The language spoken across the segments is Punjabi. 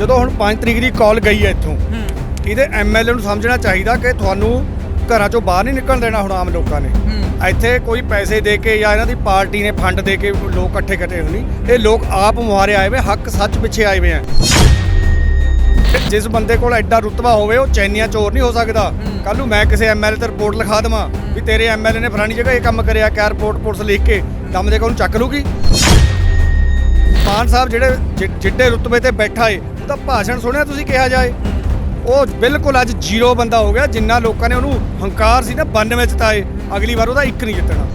ਜਦੋਂ ਹੁਣ 5 ਤਰੀਕ ਦੀ ਕਾਲ ਗਈ ਹੈ ਇੱਥੋਂ ਇਹਦੇ ਐਮਐਲਏ ਨੂੰ ਸਮਝਣਾ ਚਾਹੀਦਾ ਕਿ ਤੁਹਾਨੂੰ ਘਰਾਂ ਚੋਂ ਬਾਹਰ ਨਹੀਂ ਨਿਕਲਣ ਦੇਣਾ ਹੁਣ ਆਮ ਲੋਕਾਂ ਨੇ। ਇੱਥੇ ਕੋਈ ਪੈਸੇ ਦੇ ਕੇ ਜਾਂ ਇਹਨਾਂ ਦੀ ਪਾਰਟੀ ਨੇ ਫੰਡ ਦੇ ਕੇ ਲੋਕ ਇਕੱਠੇ ਕਰੇ ਹੋਣੀ ਇਹ ਲੋਕ ਆਪ ਮੁਹਾਰੇ ਆਏ ਵੇ ਹੱਕ ਸੱਚ ਪਿੱਛੇ ਆਏ ਵੇ ਆ। ਜਿਸ ਬੰਦੇ ਕੋਲ ਐਡਾ ਰੁਤਬਾ ਹੋਵੇ ਉਹ ਚੈਨੀਆਂ ਚੋਰ ਨਹੀਂ ਹੋ ਸਕਦਾ। ਕੱਲ ਨੂੰ ਮੈਂ ਕਿਸੇ ਐਮਐਲਏ ਤੇ ਰਿਪੋਰਟ ਲਿਖਾ ਦੇਵਾਂ ਵੀ ਤੇਰੇ ਐਮਐਲਏ ਨੇ ਫਲਾਣੀ ਜਗ੍ਹਾ ਇਹ ਕੰਮ ਕਰਿਆ ਕਿਆ ਰਿਪੋਰਟ ਪੁਲਿਸ ਲਿਖ ਕੇ ਦਮ ਦੇ ਕੋਲ ਚੱਕ ਲੂਗੀ। ਮਾਨ ਸਾਹਿਬ ਜਿਹੜੇ ਜਿੱਡੇ ਰੁਤਬੇ ਤੇ ਬੈਠਾ ਏ ਉਹਦਾ ਭਾਸ਼ਣ ਸੁਣਿਆ ਤੁਸੀਂ ਕਿਹਾ ਜਾਏ। ਉਹ ਬਿਲਕੁਲ ਅੱਜ ਜ਼ੀਰੋ ਬੰਦਾ ਹੋ ਗਿਆ, ਜਿੰਨਾ ਲੋਕਾਂ ਨੇ ਉਹਨੂੰ ਹੰਕਾਰ ਸੀ ਨਾ 92 ਚ ਤਾਏ ਅਗਲੀ ਵਾਰ ਉਹਦਾ ਇੱਕ ਨਹੀਂ ਜਿੱਤਣਾ।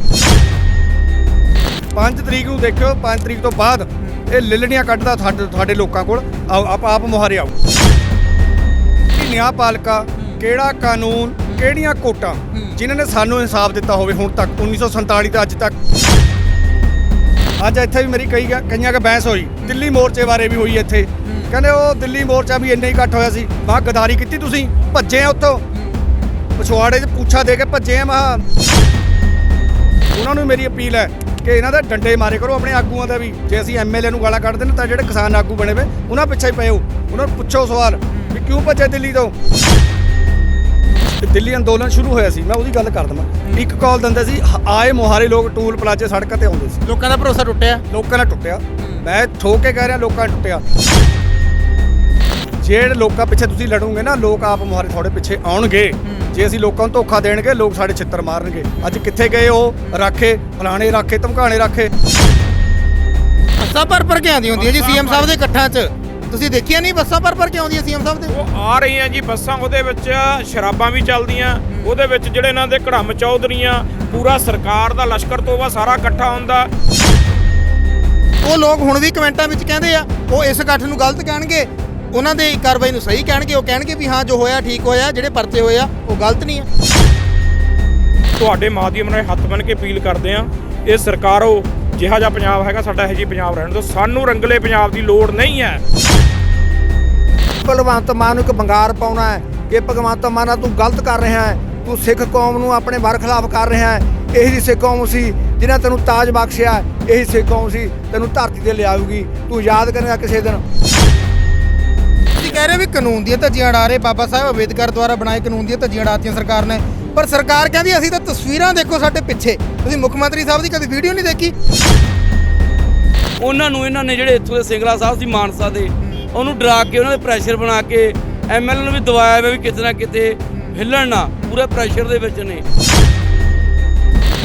5 ਤਰੀਕ ਨੂੰ ਦੇਖਿਓ 5 ਤਰੀਕ ਤੋਂ ਬਾਅਦ ਇਹ ਲਿਲੜੀਆਂ ਕੱਢਦਾ ਤੁਹਾਡੇ ਲੋਕਾਂ ਕੋਲ। ਆਪ ਆਪ ਮੁਹਾਰੇ ਆਓ। ਕਿ ਨਿਆਂਪਾਲਿਕਾ ਕਿਹੜਾ ਕਾਨੂੰਨ, ਕਿਹੜੀਆਂ ਕੋਟਾਂ, ਜਿਨ੍ਹਾਂ ਨੇ ਸਾਨੂੰ ਇਨਸਾਫ ਦਿੱਤਾ ਹੋਵੇ ਹੁਣ ਤੱਕ 1947 ਤੋਂ ਅੱਜ ਤੱਕ। ਅੱਜ ਇੱਥੇ ਵੀ ਮੇਰੀ ਕਈ ਕਈਆਂ ਕ ਬਹਿਸ ਹੋਈ, ਦਿੱਲੀ ਮੋਰਚੇ ਬਾਰੇ ਵੀ ਹੋਈ ਇੱਥੇ। ਕਹਿੰਦੇ ਉਹ ਦਿੱਲੀ ਮੋਰਚਾ ਵੀ ਇੰਨਾ ਹੀ ਇਕੱਠ ਹੋਇਆ ਸੀ। ਮਾ ਗਦਾਰੀ ਕੀਤੀ ਤੁਸੀਂ? ਭੱਜੇ ਆ ਉੱਥੋਂ ਪਛਵਾੜੇ 'ਚ ਪੁੱਛਾ ਦੇ ਕੇ ਭੱਜੇ ਆ ਮਾ ਉਹਨਾਂ ਨੂੰ ਮੇਰੀ ਅਪੀਲ ਹੈ ਕਿ ਇਹਨਾਂ ਦਾ ਡੰਡੇ ਮਾਰੇ ਕਰੋ ਆਪਣੇ ਆਗੂਆਂ ਦਾ ਵੀ। ਜੇ ਅਸੀਂ ਐਮਐਲਏ ਨੂੰ ਗਾਲਾਂ ਕੱਢਦੇ ਨੇ ਤਾਂ ਜਿਹੜੇ ਕਿਸਾਨ ਆਗੂ ਬਣੇ ਵੇ ਉਹਨਾਂ ਪਿੱਛੇ ਹੀ ਪਏ ਹੋ। ਉਹਨਾਂ ਨੂੰ ਪੁੱਛੋ ਸਵਾਲ ਵੀ ਕਿਉਂ ਭੱਜੇ ਦਿੱਲੀ ਤੋਂ? ਦਿੱਲੀ ਅੰਦੋਲਨ ਸ਼ੁਰੂ ਹੋਇਆ ਸੀ। ਮੈਂ ਉਹਦੀ ਗੱਲ ਕਰ ਦਵਾਂ। ਇੱਕ ਕਾਲ ਦਿੰਦੇ ਸੀ ਆਏ ਮੁਹਾਰੇ ਲੋਕ ਟੂਲ ਪਲਾਜੇ ਸੜਕਾਂ ਤੇ ਆਉਂਦੇ ਸੀ। ਲੋਕਾਂ ਦਾ ਭਰੋਸਾ ਟੁੱਟਿਆ? ਲੋਕਾਂ ਨਾਲ ਟੁੱਟਿਆ। ਮੈਂ ਠੋਕ ਕੇ ਕਹਿ ਰਿਹਾ ਲੋਕਾਂ ਨਾਲ ਟੁੱਟਿਆ। ਜਿਹੜੇ ਲੋਕਾਂ ਪਿੱਛੇ ਤੁਸੀਂ ਲੜੋਗੇ ਨਾ ਲੋਕ ਆਪ ਮੁਹਾਰੇ ਤੁਹਾਡੇ ਪਿੱਛੇ ਆਉਣਗੇ। ਜੇ ਅਸੀਂ ਲੋਕਾਂ ਨੂੰ ਧੋਖਾ ਦੇਣਗੇ ਲੋਕ ਸਾਡੇ ਛਿੱਤਰ ਮਾਰਨਗੇ। ਅੱਜ ਕਿੱਥੇ ਗਏ ਉਹ? ਰਾਖੇ ਫਲਾਣੇ ਰਾਖੇ ਧਮਕਾਣੇ ਰਾਖੇ। ਬੱਸਾਂ ਭਰ ਭਰ ਕੇ ਆਉਂਦੀ ਹੁੰਦੀਆਂ ਜੀ ਸੀਐਮ ਸਾਹਿਬ ਦੇ ਇਕੱਠਾਂ 'ਚ। ਤੁਸੀਂ ਦੇਖਿਆ ਨਹੀਂ ਬੱਸਾਂ ਭਰ ਭਰ ਕੇ ਆਉਂਦੀਆਂ ਸੀਐਮ ਸਾਹਿਬ ਦੇ? ਉਹ ਆ ਰਹੀਆਂ ਜੀ ਬੱਸਾਂ ਉਹਦੇ ਵਿੱਚ ਸ਼ਰਾਬਾਂ ਵੀ ਚੱਲਦੀਆਂ। ਉਹਦੇ ਵਿੱਚ ਜਿਹੜੇ ਇਹਨਾਂ ਦੇ ਘੜਮ ਚੌਧਰੀਆਂ ਪੂਰਾ ਸਰਕਾਰ ਦਾ ਲਸ਼ਕਰ ਤੋਬਾ ਸਾਰਾ ਇਕੱਠਾ ਹੁੰਦਾ। ਉਹ ਲੋਕ ਹੁਣ ਵੀ ਕਮੈਂਟਾਂ ਵਿੱਚ ਕਹਿੰਦੇ ਆ ਉਹ ਇਸ ਇਕੱਠ ਨੂੰ ਗਲਤ ਕਹਿਣਗੇ। ਉਹਨਾਂ ਦੇ ਕਾਰਵਾਈ ਨੂੰ ਸਹੀ ਕਹਿਣਗੇ ਉਹ ਕਹਿਣਗੇ ਵੀ ਹਾਂ ਜੋ ਹੋਇਆ ਠੀਕ ਹੋਇਆ ਜਿਹੜੇ ਪਰਚੇ ਹੋਏ ਆ ਉਹ ਗਲਤ ਨਹੀਂ ਆ। ਤੁਹਾਡੇ ਮਾਧਿਅਮ ਨਾਲ ਹੱਥ ਬੰਨ ਕੇ ਅਪੀਲ ਕਰਦੇ ਆ ਇਹ ਸਰਕਾਰੋ ਜਿਹਾ ਜਿਹਾ ਪੰਜਾਬ ਹੈਗਾ ਸਾਡਾ ਇਹੋ ਜਿਹੀ ਪੰਜਾਬ ਰਹਿਣ ਦਿਓ। ਸਾਨੂੰ ਰੰਗਲੇ ਪੰਜਾਬ ਦੀ ਲੋੜ ਨਹੀਂ ਹੈ। ਭਗਵੰਤ ਮਾਨ ਨੂੰ ਇੱਕ ਬੰਗਾਰ ਪਾਉਣਾ ਹੈ ਕਿ ਭਗਵੰਤ ਮਾਨਾ ਤੂੰ ਗਲਤ ਕਰ ਰਿਹਾ ਹੈ ਤੂੰ ਸਿੱਖ ਕੌਮ ਨੂੰ ਆਪਣੇ ਵਰ ਖਿਲਾਫ ਕਰ ਰਿਹਾ ਹੈ। ਇਹੀ ਜਿਹੀ ਸਿੱਖ ਕੌਮ ਸੀ ਜਿਨ੍ਹਾਂ ਤੈਨੂੰ ਤਾਜ ਬਖਸ਼ਿਆ ਇਹੀ ਸਿੱਖ ਕੌਮ ਸੀ ਤੈਨੂੰ ਧਰਤੀ ਤੇ ਲਿਆਊਗੀ। ਤੂੰ ਯਾਦ ਕਰੇਗਾ ਕਿਸੇ ਦਿਨ। ਕਹਿ ਰਹੇ ਹੋ ਵੀ ਕਾਨੂੰਨ ਦੀਆਂ ਧੱਜੀਆਂ ਉਡਾ ਰਹੇ। ਬਾਬਾ ਸਾਹਿਬ ਅੰਬੇਦਕਰ ਦੁਆਰਾ ਬਣਾਏ ਕਾਨੂੰਨ ਦੀਆਂ ਧੱਜੀਆਂ ਉਡਾਤੀਆਂ ਸਰਕਾਰ ਨੇ। ਪਰ ਸਰਕਾਰ ਕਹਿੰਦੀ ਅਸੀਂ ਤਾਂ ਤਸਵੀਰਾਂ ਦੇਖੋ ਸਾਡੇ ਪਿੱਛੇ। ਤੁਸੀਂ ਮੁੱਖ ਮੰਤਰੀ ਸਾਹਿਬ ਦੀ ਕਦੀ ਵੀਡੀਓ ਨਹੀਂ ਦੇਖੀ? ਉਹਨਾਂ ਨੂੰ ਇਹਨਾਂ ਨੇ ਜਿਹੜੇ ਇੱਥੋਂ ਦੇ ਸਿੰਗਲਾ ਸਾਹਿਬ ਸੀ ਮਾਨਸਾ ਦੇ, ਉਹਨੂੰ ਡਰਾ ਕੇ, ਉਹਨਾਂ ਦੇ ਪ੍ਰੈਸ਼ਰ ਬਣਾ ਕੇ ਐਮਐਲਏ ਨੂੰ ਵੀ ਦਵਾਇਆ ਵੀ ਕਿਤੇ ਨਾ ਕਿਤੇ ਹਿੱਲਣ ਨਾ, ਪੂਰੇ ਪ੍ਰੈਸ਼ਰ ਦੇ ਵਿੱਚ ਨੇ।